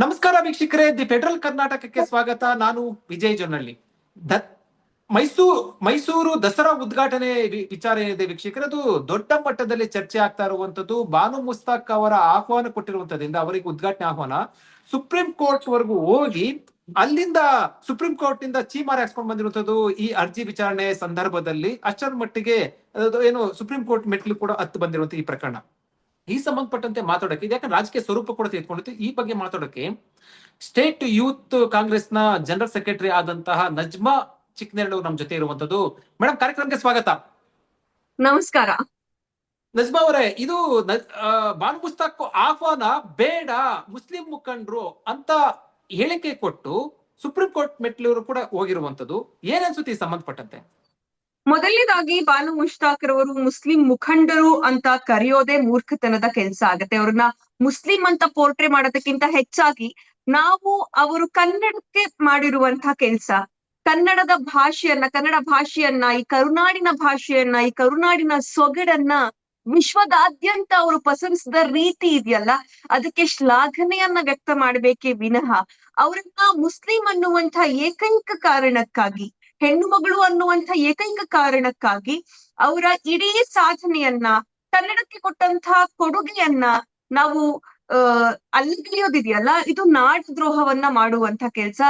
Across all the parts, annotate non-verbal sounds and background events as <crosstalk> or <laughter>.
ನಮಸ್ಕಾರ ವೀಕ್ಷಕರೇ, the federal ಕರ್ನಾಟಕಕ್ಕೆ ಸ್ವಾಗತ. ನಾನು ವಿಜಯ್ ಜೊನ್ನಳ್ಳಿ ಮೈಸೂರು ಮೈಸೂರು ದಸರಾ ಉದ್ಘಾಟನೆ ವಿಚಾರ ಏನಿದೆ ವೀಕ್ಷಕರೇ, ಅದು ದೊಡ್ಡ ಮಟ್ಟದಲ್ಲಿ ಚರ್ಚೆ ಆಗ್ತಾ ಇರುವಂತದ್ದು ಬಾನು ಮುಸ್ತಾಕ್ ಅವರ ಆಹ್ವಾನ ಕೊಟ್ಟಿರುವಂತದ್ರಿಂದ ಅವರಿಗೆ ಉದ್ಘಾಟನೆ ಆಹ್ವಾನ. ಸುಪ್ರೀಂ ಕೋರ್ಟ್ ವರೆಗೂ ಹೋಗಿ ಅಲ್ಲಿಂದ ಸುಪ್ರೀಂ ಕೋರ್ಟ್ನಿಂದ ಚೀಮಾರ್ ಹಾಕ್ಸ್ಕೊಂಡು ಬಂದಿರುವಂತದ್ದು ಈ ಅರ್ಜಿ ವಿಚಾರಣೆ ಸಂದರ್ಭದಲ್ಲಿ. ಅಷ್ಟರ ಮಟ್ಟಿಗೆ ಏನು ಸುಪ್ರೀಂ ಕೋರ್ಟ್ ಮೆಟ್ಲು ಕೂಡ ಹತ್ತು ಬಂದಿರುವಂತ ಈ ಪ್ರಕರಣ. ಈ ಸಂಬಂಧಪಟ್ಟಂತೆ ಮಾತಾಡೋಕೆ ಇದು ಯಾಕಂದ್ರೆ ರಾಜಕೀಯ ಸ್ವರೂಪ ಕೂಡ ತೆಗೆದುಕೊಂಡಿತ್ತು ಈ ಬಗ್ಗೆ ಮಾತಾಡೋಕೆ ಸ್ಟೇಟ್ ಯೂತ್ನ ಜನರಲ್ ಸೆಕ್ರೆಟರಿ ಆದಂತಹ ನಜ್ಮಾ ಚಿಕ್ನೆರಳು ನಮ್ ಜೊತೆ ಇರುವಂತದ್ದು ಮೇಡಮ್ ಕಾರ್ಯಕ್ರಮಕ್ಕೆ ಸ್ವಾಗತ. ನಮಸ್ಕಾರ. ನಜ್ಮಾ ಅವರೇ ಇದು ಪುಸ್ತಕ ಬಾನು ಮುಸ್ತಾಕ್ ಆಹ್ವಾನ ಬೇಡ ಮುಸ್ಲಿಂ ಮುಖಂಡರು ಅಂತ ಹೇಳಿಕೆ ಕೊಟ್ಟು ಸುಪ್ರೀಂ ಕೋರ್ಟ್ ಮೆಟ್ಲಿಯವರು ಕೂಡ ಹೋಗಿರುವಂತದ್ದು ಏನನ್ಸುತ್ತೆ ಅನ್ಸುತ್ತೆ ಈ ಸಂಬಂಧಪಟ್ಟಂತೆ? ಮೊದಲನೇದಾಗಿ ಬಾನು ಮುಷ್ತಾಕ್ ರವರು ಮುಸ್ಲಿಂ ಮುಖಂಡರು ಅಂತ ಕರೆಯೋದೇ ಮೂರ್ಖತನದ ಕೆಲಸ ಆಗತ್ತೆ. ಅವ್ರನ್ನ ಮುಸ್ಲಿಂ ಅಂತ ಪೋರ್ಟ್ರೆ ಮಾಡೋದಕ್ಕಿಂತ ಹೆಚ್ಚಾಗಿ ನಾವು ಅವರು ಕನ್ನಡಕ್ಕೆ ಮಾಡಿರುವಂತಹ ಕೆಲಸ. ಕನ್ನಡದ ಭಾಷೆಯನ್ನ, ಕನ್ನಡ ಭಾಷೆಯನ್ನ, ಈ ಕರುನಾಡಿನ ಭಾಷೆಯನ್ನ, ಈ ಕರುನಾಡಿನ ಸೊಗಡನ್ನ ವಿಶ್ವದಾದ್ಯಂತ ಅವರು ಪಸರಿಸಿದ ರೀತಿ ಇದೆಯಲ್ಲ, ಅದಕ್ಕೆ ಶ್ಲಾಘನೆಯನ್ನ ವ್ಯಕ್ತ ಮಾಡ್ಬೇಕೇ ವಿನಃ. ಅವರನ್ನ ಮುಸ್ಲಿಂ ಅನ್ನುವಂತ ಏಕೈಕ ಕಾರಣಕ್ಕಾಗಿ ಹೆಣ್ಣು ಮಗಳು ಅನ್ನುವಂತ ಏಕೈಕ ಕಾರಣಕ್ಕಾಗಿ ಅವರ ಇಡೀ ಸಾಧನೆಯನ್ನ ಕನ್ನಡಕ್ಕೆ ಕೊಟ್ಟಂತಹ ಕೊಡುಗೆಯನ್ನ ನಾವು ಅಹ್ ಅಲ್ಲಿಗಿಳಿಯೋದಿದೆಯಲ್ಲ ಇದು ನಾಡದ್ರೋಹವನ್ನ ಮಾಡುವಂತ ಕೆಲ್ಸ.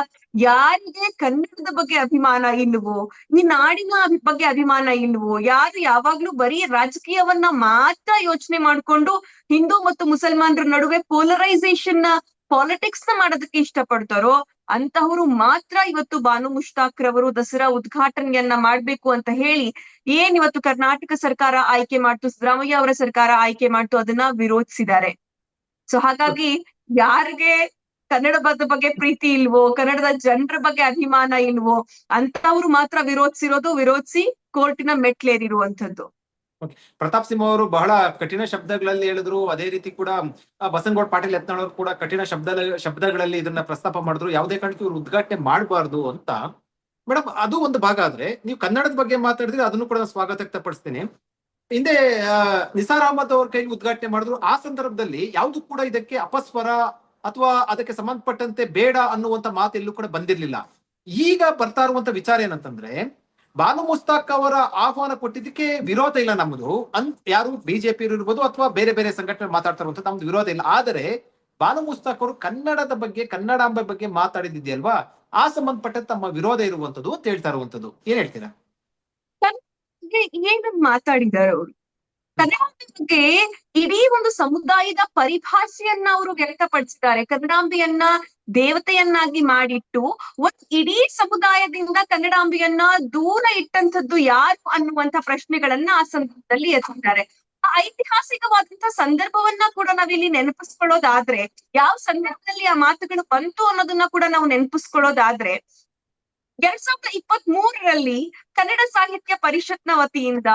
ಯಾರಿಗೆ ಕನ್ನಡದ ಬಗ್ಗೆ ಅಭಿಮಾನ ಇಲ್ವೋ ಈ ನಾಡಿನ ಬಗ್ಗೆ ಅಭಿಮಾನ ಇಲ್ವೋ ಯಾರು ಯಾವಾಗ್ಲೂ ಬರೀ ರಾಜಕೀಯವನ್ನ ಮಾತ್ರ ಯೋಚನೆ ಮಾಡ್ಕೊಂಡು ಹಿಂದೂ ಮತ್ತು ಮುಸಲ್ಮಾನರ ನಡುವೆ ಪೋಲರೈಸೇಷನ್ನ ಪಾಲಿಟಿಕ್ಸ್ನ ಮಾಡೋದಕ್ಕೆ ಇಷ್ಟಪಡ್ತಾರೋ ಅಂತಹವರು ಮಾತ್ರ ಇವತ್ತು ಬಾನು ಮುಷ್ತಾಕ್ ರವರು ದಸರಾ ಉದ್ಘಾಟನೆಯನ್ನ ಮಾಡ್ಬೇಕು ಅಂತ ಹೇಳಿ ಏನ್ ಇವತ್ತು ಕರ್ನಾಟಕ ಸರ್ಕಾರ ಆಯ್ಕೆ ಮಾಡ್ತು, ಸಿದ್ದರಾಮಯ್ಯ ಅವರ ಸರ್ಕಾರ ಆಯ್ಕೆ ಮಾಡ್ತು ಅದನ್ನ ವಿರೋಧಿಸಿದ್ದಾರೆ. ಸೊ ಹಾಗಾಗಿ ಯಾರಿಗೆ ಕನ್ನಡದ ಬಗ್ಗೆ ಪ್ರೀತಿ ಇಲ್ವೋ, ಕನ್ನಡದ ಜನರ ಬಗ್ಗೆ ಅಭಿಮಾನ ಇಲ್ವೋ, ಅಂತವ್ರು ಮಾತ್ರ ವಿರೋಧಿಸಿರೋದು, ವಿರೋಧಿಸಿ ಕೋರ್ಟಿನ ಮೆಟ್ಲೇರಿರುವಂತದ್ದು ಪ್ರತಾಪ್ ಸಿಂಹ ಅವರು ಬಹಳ ಕಠಿಣ ಶಬ್ದಗಳಲ್ಲಿ ಹೇಳಿದ್ರು. ಅದೇ ರೀತಿ ಕೂಡ ಬಸನಗೌಡ ಪಾಟೀಲ್ ಯತ್ನಾಳ್ ಕೂಡ ಕಠಿಣ ಶಬ್ದ ಶಬ್ದಗಳಲ್ಲಿ ಇದನ್ನ ಪ್ರಸ್ತಾಪ ಮಾಡಿದ್ರು. ಯಾವುದೇ ಕಾರಣಕ್ಕೂ ಇವರು ಉದ್ಘಾಟನೆ ಮಾಡಬಾರ್ದು ಅಂತ. ಮೇಡಮ್ ಅದು ಒಂದು ಭಾಗ ಆದ್ರೆ, ನೀವು ಕನ್ನಡದ ಬಗ್ಗೆ ಮಾತಾಡಿದ್ರೆ ಅದನ್ನು ಕೂಡ ಸ್ವಾಗತ ವ್ಯಕ್ತಪಡಿಸ್ತೀನಿ. ಹಿಂದೆ ನಿಸಾರ್ ಅಹಮದ್ ಅವ್ರ ಕೈಲಿ ಉದ್ಘಾಟನೆ ಮಾಡಿದ್ರು. ಆ ಸಂದರ್ಭದಲ್ಲಿ ಯಾವ್ದು ಕೂಡ ಇದಕ್ಕೆ ಅಪಸ್ವರ ಅಥವಾ ಅದಕ್ಕೆ ಸಂಬಂಧಪಟ್ಟಂತೆ ಬೇಡ ಅನ್ನುವಂತ ಮಾತು ಎಲ್ಲೂ ಕೂಡ ಬಂದಿರ್ಲಿಲ್ಲ. ಈಗ ಬರ್ತಾ ಇರುವಂತ ವಿಚಾರ ಏನಂತಂದ್ರೆ ಬಾನು ಮುಸ್ತಾಕ್ ಅವರ ಆಹ್ವಾನ ಕೊಟ್ಟಿದ್ದಕ್ಕೆ ವಿರೋಧ ಇಲ್ಲ ನಮ್ಮದು ಅಂತ ಯಾರು ಬಿಜೆಪಿ ಇರ್ಬೋದು ಅಥವಾ ಬೇರೆ ಬೇರೆ ಸಂಘಟನೆ ಮಾತಾಡ್ತಾರೋ ಅಂತ ನಮ್ದು ವಿರೋಧ ಇಲ್ಲ. ಆದರೆ ಬಾನು ಮುಸ್ತಾಕ್ ಅವರು ಕನ್ನಡದ ಬಗ್ಗೆ, ಕನ್ನಡಾಂಬೆ ಬಗ್ಗೆ ಮಾತಾಡಿದ್ದಿದೆಯಲ್ವಾ? ಆ ಸಂಬಂಧಪಟ್ಟ ತಮ್ಮ ವಿರೋಧ ಇರುವಂತದ್ದು ಅಂತ ಹೇಳ್ತಾ ಇರುವಂತದ್ದು ಏನ್ ಹೇಳ್ತೀರಾ? ಏನ್ ಮಾತಾಡಿದ್ದಾರೆ ಅವರು? ಕನ್ನಡಾಂಬೆ ಬಗ್ಗೆ ಇಡೀ ಒಂದು ಸಮುದಾಯದ ಪರಿಭಾಷೆಯನ್ನ ಅವರು ವ್ಯಕ್ತಪಡಿಸಿದ್ದಾರೆ. ಕನ್ನಡಾಂಬೆಯನ್ನ ದೇವತೆಯನ್ನಾಗಿ ಮಾಡಿಟ್ಟು ಒಂದ್ ಇಡೀ ಸಮುದಾಯದಿಂದ ಕನ್ನಡಾಂಬೆಯನ್ನ ದೂರ ಇಟ್ಟಂತದ್ದು ಯಾರು ಅನ್ನುವಂತ ಪ್ರಶ್ನೆಗಳನ್ನ ಆ ಸಂದರ್ಭದಲ್ಲಿ ಎತ್ತಿದ್ದಾರೆ. ಆ ಐತಿಹಾಸಿಕವಾದಂತ ಸಂದರ್ಭವನ್ನ ಕೂಡ ನಾವಿಲ್ಲಿ ನೆನಪಿಸ್ಕೊಳ್ಳೋದಾದ್ರೆ, ಯಾವ ಸಂದರ್ಭದಲ್ಲಿ ಆ ಮಾತುಗಳು ಬಂತು ಅನ್ನೋದನ್ನ ಕೂಡ ನಾವು ನೆನಪಿಸ್ಕೊಳ್ಳೋದಾದ್ರೆ, ಎರಡ್ ಸಾವಿರದ ಇಪ್ಪತ್ತ್ ಮೂರರಲ್ಲಿ ಕನ್ನಡ ಸಾಹಿತ್ಯ ಪರಿಷತ್ನ ವತಿಯಿಂದ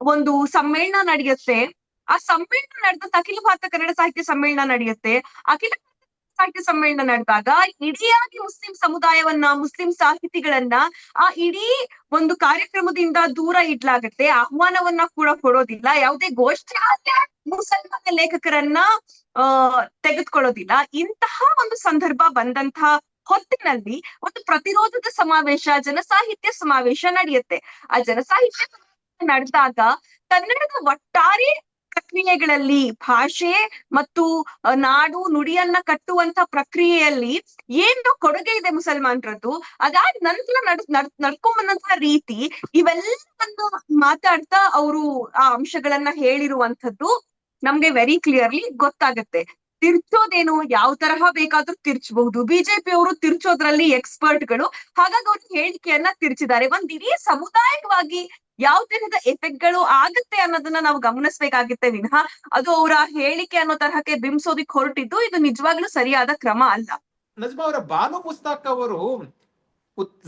ಒಂದು ಸಮ್ಮೇಳನ ನಡೆಯುತ್ತೆ. ಆ ಸಮ್ಮೇಳನ ನಡೆದ ಅಖಿಲ ಭಾರತ ಕನ್ನಡ ಸಾಹಿತ್ಯ ಸಮ್ಮೇಳನ ನಡೆಯುತ್ತೆ. ಅಖಿಲ ಸಾಹಿತ್ಯ ಸಮ್ಮೇಳನ ನಡೆದಾಗ ಇಡಿಯಾಗಿ ಮುಸ್ಲಿಂ ಸಮುದಾಯವನ್ನ, ಮುಸ್ಲಿಂ ಸಾಹಿತಿಗಳನ್ನ ಆ ಇಡೀ ಒಂದು ಕಾರ್ಯಕ್ರಮದಿಂದ ದೂರ ಇಡ್ಲಾಗತ್ತೆ. ಆಹ್ವಾನವನ್ನ ಕೂಡ ಕೊಡೋದಿಲ್ಲ. ಯಾವುದೇ ಗೋಷ್ಠಿ ಮುಸಲ್ಮಾನ ಲೇಖಕರನ್ನ, ಆ, ತೆಗೆದುಕೊಳ್ಳೋದಿಲ್ಲ. ಇಂತಹ ಒಂದು ಸಂದರ್ಭ ಬಂದಂತಹ ಹೊತ್ತಿನಲ್ಲಿ ಒಂದು ಪ್ರತಿರೋಧದ ಸಮಾವೇಶ, ಜನಸಾಹಿತ್ಯ ಸಮಾವೇಶ ನಡೆಯುತ್ತೆ. ಆ ಜನಸಾಹಿತ್ಯ ನಡೆದಾಗ ಕನ್ನಡದ ಒಟ್ಟಾರೆ ಪ್ರಕ್ರಿಯೆಗಳಲ್ಲಿ ಭಾಷೆ ಮತ್ತು ನಾಡು, ನುಡಿಯನ್ನ ಕಟ್ಟುವಂತ ಪ್ರಕ್ರಿಯೆಯಲ್ಲಿ ಏನು ಕೊಡುಗೆ ಇದೆ ಮುಸಲ್ಮಾನರದ್ದು? ಅದಾದ ನಂತರ ನಡ್ ನಡ್ ರೀತಿ ಇವೆಲ್ಲವನ್ನ ಮಾತಾಡ್ತಾ ಅವರು ಆ ಅಂಶಗಳನ್ನ ಹೇಳಿರುವಂತದ್ದು ನಮ್ಗೆ ವೆರಿ ಕ್ಲಿಯರ್ಲಿ ಗೊತ್ತಾಗತ್ತೆ. ತಿರ್ಚೋದೇನು ಯಾವ ತರಹ ಬೇಕಾದ್ರೂ ತಿರ್ಚಬಹುದು. ಬಿಜೆಪಿ ಅವರು ತಿರ್ಚೋದ್ರಲ್ಲಿ ಎಕ್ಸ್ಪರ್ಟ್ಗಳು ಹಾಗಾಗಿ ಅವ್ರ ಹೇಳಿಕೆಯನ್ನ ತಿರ್ಚಿದ್ದಾರೆ. ಒಂದ್ ಇಡೀ ಸಮುದಾಯಕವಾಗಿ ಯಾವ ತರಹದ ಎಫೆಕ್ಟ್ಗಳು ಆಗತ್ತೆ ಅನ್ನೋದನ್ನ ನಾವು ಗಮನಿಸ್ಬೇಕಾಗುತ್ತೆ ವಿನಃ ಅದು ಅವರ ಹೇಳಿಕೆ ಅನ್ನೋ ತರಹಕ್ಕೆ ಬಿಂಬಿಸೋದಿಕ್ ಹೊರಟಿದ್ದು ಇದು ನಿಜವಾಗ್ಲೂ ಸರಿಯಾದ ಕ್ರಮ ಅಲ್ಲ. ನಜ್ಮಾ ಅವರ ಬಾನು ಮುಸ್ತಾಕ್ ಅವರು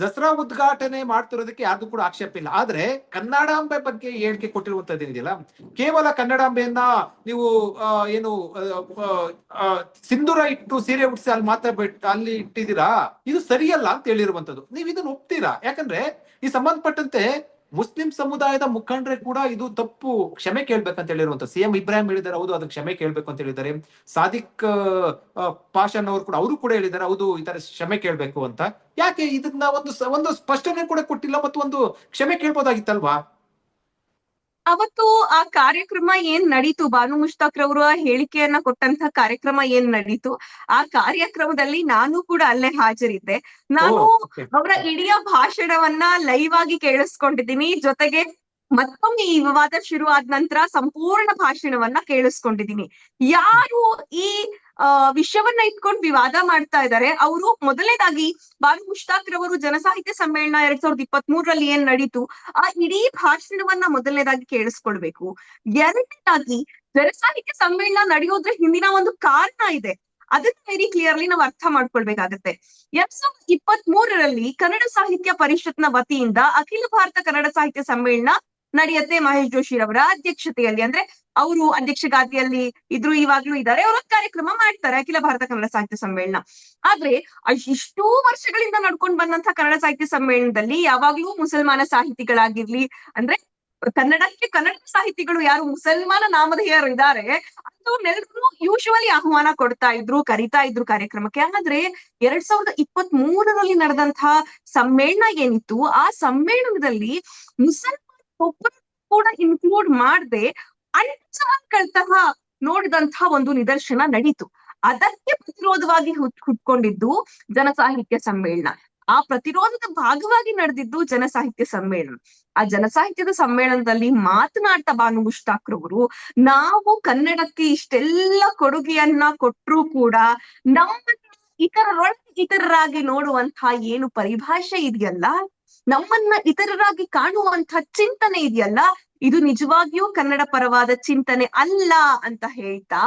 ದಸರಾ ಉದ್ಘಾಟನೆ ಮಾಡ್ತಿರೋದಕ್ಕೆ ಯಾರ್ದು ಕೂಡ ಆಕ್ಷೇಪ ಇಲ್ಲ. ಆದ್ರೆ ಕನ್ನಡಾಂಬೆ ಬಗ್ಗೆ ಹೇಳಿಕೆ ಕೊಟ್ಟಿರುವಂತದ್ದು ಏನಿದೆಯಲ್ಲ, ಕೇವಲ ಕನ್ನಡಾಂಬೆಯನ್ನ ನೀವು ಏನು ಸಿಂಧೂರ ಇಟ್ಟು ಸೀರೆ ಉಟ್ಸಿ ಅಲ್ಲಿ ಮಾತ್ರ ಬಿಟ್ಟು ಅಲ್ಲಿ ಇಟ್ಟಿದ್ದೀರಾ? ಇದು ಸರಿಯಲ್ಲ ಅಂತ ಹೇಳಿರುವಂತದ್ದು ನೀವು ಇದನ್ನ ಒಪ್ತೀರಾ? ಯಾಕಂದ್ರೆ ಈ ಸಂಬಂಧಪಟ್ಟಂತೆ ಮುಸ್ಲಿಂ ಸಮುದಾಯದ ಮುಖಂಡರೇ ಕೂಡ ಇದು ತಪ್ಪು ಕ್ಷಮೆ ಕೇಳ್ಬೇಕಂತ ಹೇಳಿರುವಂತ ಸಿಎಂ ಇಬ್ರಾಹಿಂ ಹೇಳಿದ್ದಾರೆ, ಹೌದು, ಅದಕ್ಕೆ ಕ್ಷಮೆ ಕೇಳ್ಬೇಕು ಅಂತ ಹೇಳಿದ್ದಾರೆ. ಸಾದಿಕ್ ಪಾಷನ್ ಅವರು ಕೂಡ ಅವರು ಕೂಡ ಹೇಳಿದ್ದಾರೆ, ಹೌದು, ಈ ತರ ಕ್ಷಮೆ ಕೇಳ್ಬೇಕು ಅಂತ. ಯಾಕೆ ಇದನ್ನ ಒಂದು ಒಂದು ಸ್ಪಷ್ಟನೆ ಕೂಡ ಕೊಟ್ಟಿಲ್ಲ ಮತ್ತು ಒಂದು ಕ್ಷಮೆ ಕೇಳ್ಬೋದಾಗಿತ್ತಲ್ವಾ? ಅವತ್ತು ಆ ಕಾರ್ಯಕ್ರಮ ಏನ್ ನಡೀತು? ಬಾನು ಮುಷ್ತಾಕ್ ರವರು ಹೇಳಿಕೆಯನ್ನ ಕೊಟ್ಟಂತ ಕಾರ್ಯಕ್ರಮ ಏನ್ ನಡೀತು? ಆ ಕಾರ್ಯಕ್ರಮದಲ್ಲಿ ನಾನು ಕೂಡ ಅಲ್ಲೇ ಹಾಜರಿದ್ದೆ. ನಾನು ಅವರ ಇಡೀ ಭಾಷಣವನ್ನ ಲೈವ್ ಆಗಿ ಕೇಳಿಸ್ಕೊಂಡಿದ್ದೀನಿ. ಜೊತೆಗೆ ಮತ್ತೊಮ್ಮೆ ಈ ವಿವಾದ ಶುರು ಆದ ನಂತರ ಸಂಪೂರ್ಣ ಭಾಷಣವನ್ನ ಕೇಳಿಸ್ಕೊಂಡಿದ್ದೀನಿ. ಯಾರು ಈ ಆ, ವಿಷಯವನ್ನ ಇಟ್ಕೊಂಡು ವಿವಾದ ಮಾಡ್ತಾ ಇದ್ದಾರೆ ಅವರು ಮೊದಲನೇದಾಗಿ ಬಾನು ಮುಷ್ತಾಕ್ ರವರು ಜನಸಾಹಿತ್ಯ ಸಮ್ಮೇಳನ ಎರಡ್ ಸಾವಿರದ ಇಪ್ಪತ್ತ್ ಮೂರರಲ್ಲಿ ಏನ್ ನಡೀತು? ಆ, ಇಡೀ ಭಾಷಣವನ್ನ ಮೊದಲನೇದಾಗಿ ಕೇಳಿಸ್ಕೊಳ್ಬೇಕು. ಎರಡನೇದಾಗಿ ಜನಸಾಹಿತ್ಯ ಸಮ್ಮೇಳನ ನಡೆಯೋದ್ರ ಹಿಂದಿನ ಒಂದು ಕಾರಣ ಇದೆ. ಅದನ್ನ ವೆರಿ ಕ್ಲಿಯರ್ಲಿ ನಾವು ಅರ್ಥ ಮಾಡ್ಕೊಳ್ಬೇಕಾಗತ್ತೆ. ಎರಡ್ ಸಾವಿರದ ಇಪ್ಪತ್ತ್ ಮೂರರಲ್ಲಿ ಕನ್ನಡ ಸಾಹಿತ್ಯ ಪರಿಷತ್ನ ವತಿಯಿಂದ ಅಖಿಲ ಭಾರತ ಕನ್ನಡ ಸಾಹಿತ್ಯ ಸಮ್ಮೇಳನ ನಡೆಯುತ್ತೆ ಮಹೇಶ್ ಜೋಶಿ ರವರ ಅಧ್ಯಕ್ಷತೆಯಲ್ಲಿ. ಅಂದ್ರೆ ಅವರು ಅಧ್ಯಕ್ಷ ಗಾದಿಯಲ್ಲಿ ಇದ್ರು ಇವಾಗ್ಲೂ ಇದ್ದಾರೆ. ಅವರು ಕಾರ್ಯಕ್ರಮ ಮಾಡ್ತಾರೆ ಅಖಿಲ ಭಾರತ ಕನ್ನಡ ಸಾಹಿತ್ಯ ಸಮ್ಮೇಳನ. ಆದ್ರೆ ಇಷ್ಟೂ ವರ್ಷಗಳಿಂದ ನಡ್ಕೊಂಡ್ ಬಂದಂತ ಕನ್ನಡ ಸಾಹಿತ್ಯ ಸಮ್ಮೇಳನದಲ್ಲಿ ಯಾವಾಗ್ಲೂ ಮುಸಲ್ಮಾನ ಸಾಹಿತಿಗಳಾಗಿರ್ಲಿ, ಅಂದ್ರೆ ಕನ್ನಡಕ್ಕೆ ಕನ್ನಡ ಸಾಹಿತಿಗಳು ಯಾರು ಮುಸಲ್ಮಾನ ನಾಮಧೇಯರು ಇದ್ದಾರೆ ಅಂತವ್ರನ್ನೆಲ್ಲರೂ ಯೂಶುವಲಿ ಆಹ್ವಾನ ಕೊಡ್ತಾ ಇದ್ರು, ಕರಿತಾ ಇದ್ರು ಕಾರ್ಯಕ್ರಮಕ್ಕೆ. ಆದ್ರೆ ಎರಡ್ ಸಾವಿರದ ಇಪ್ಪತ್ತ್ ಮೂರರಲ್ಲಿ ನಡೆದಂತಹ ಸಮ್ಮೇಳನ ಏನಿತ್ತು, ಆ ಸಮ್ಮೇಳನದಲ್ಲಿ ಮುಸಲ್ಮಾನ ಒಬ್ಬರು ಕೂಡ ಇನ್ಕ್ಲೂಡ್ ಮಾಡದೆ ಅಲ್ಪಸಂಖ್ಯಾತರ ನೋಡಿದಂತಹ ಒಂದು ನಿದರ್ಶನ ನಡೀತು. ಅದಕ್ಕೆ ಪ್ರತಿರೋಧವಾಗಿ ಹುಟ್ ಹುಟ್ಕೊಂಡಿದ್ದು ಜನಸಾಹಿತ್ಯ ಸಮ್ಮೇಳನ. ಆ ಪ್ರತಿರೋಧದ ಭಾಗವಾಗಿ ನಡೆದಿದ್ದು ಜನಸಾಹಿತ್ಯ ಸಮ್ಮೇಳನ. ಆ ಜನಸಾಹಿತ್ಯದ ಸಮ್ಮೇಳನದಲ್ಲಿ ಮಾತನಾಡ್ತಾ ಬಾನು ಮುಷ್ತಾಕ್ ರವರು ನಾವು ಕನ್ನಡಕ್ಕೆ ಇಷ್ಟೆಲ್ಲ ಕೊಡುಗೆಯನ್ನ ಕೊಟ್ರೂ ಕೂಡ ನಮ್ಮ ಇತರರೊಳಗೆ ಇತರರಾಗಿ ನೋಡುವಂತಹ ಏನು ಪರಿಭಾಷೆ ಇದೆಯಲ್ಲ ನಮ್ಮನ್ನ ಇತರರಾಗಿ ಕಾಣುವಂತ ಚಿಂತನೆ ಇದೆಯಲ್ಲ? ಇದು ನಿಜವಾಗಿಯೂ ಕನ್ನಡ ಪರವಾದ ಚಿಂತನೆ ಅಲ್ಲ ಅಂತ ಹೇಳ್ತಾ,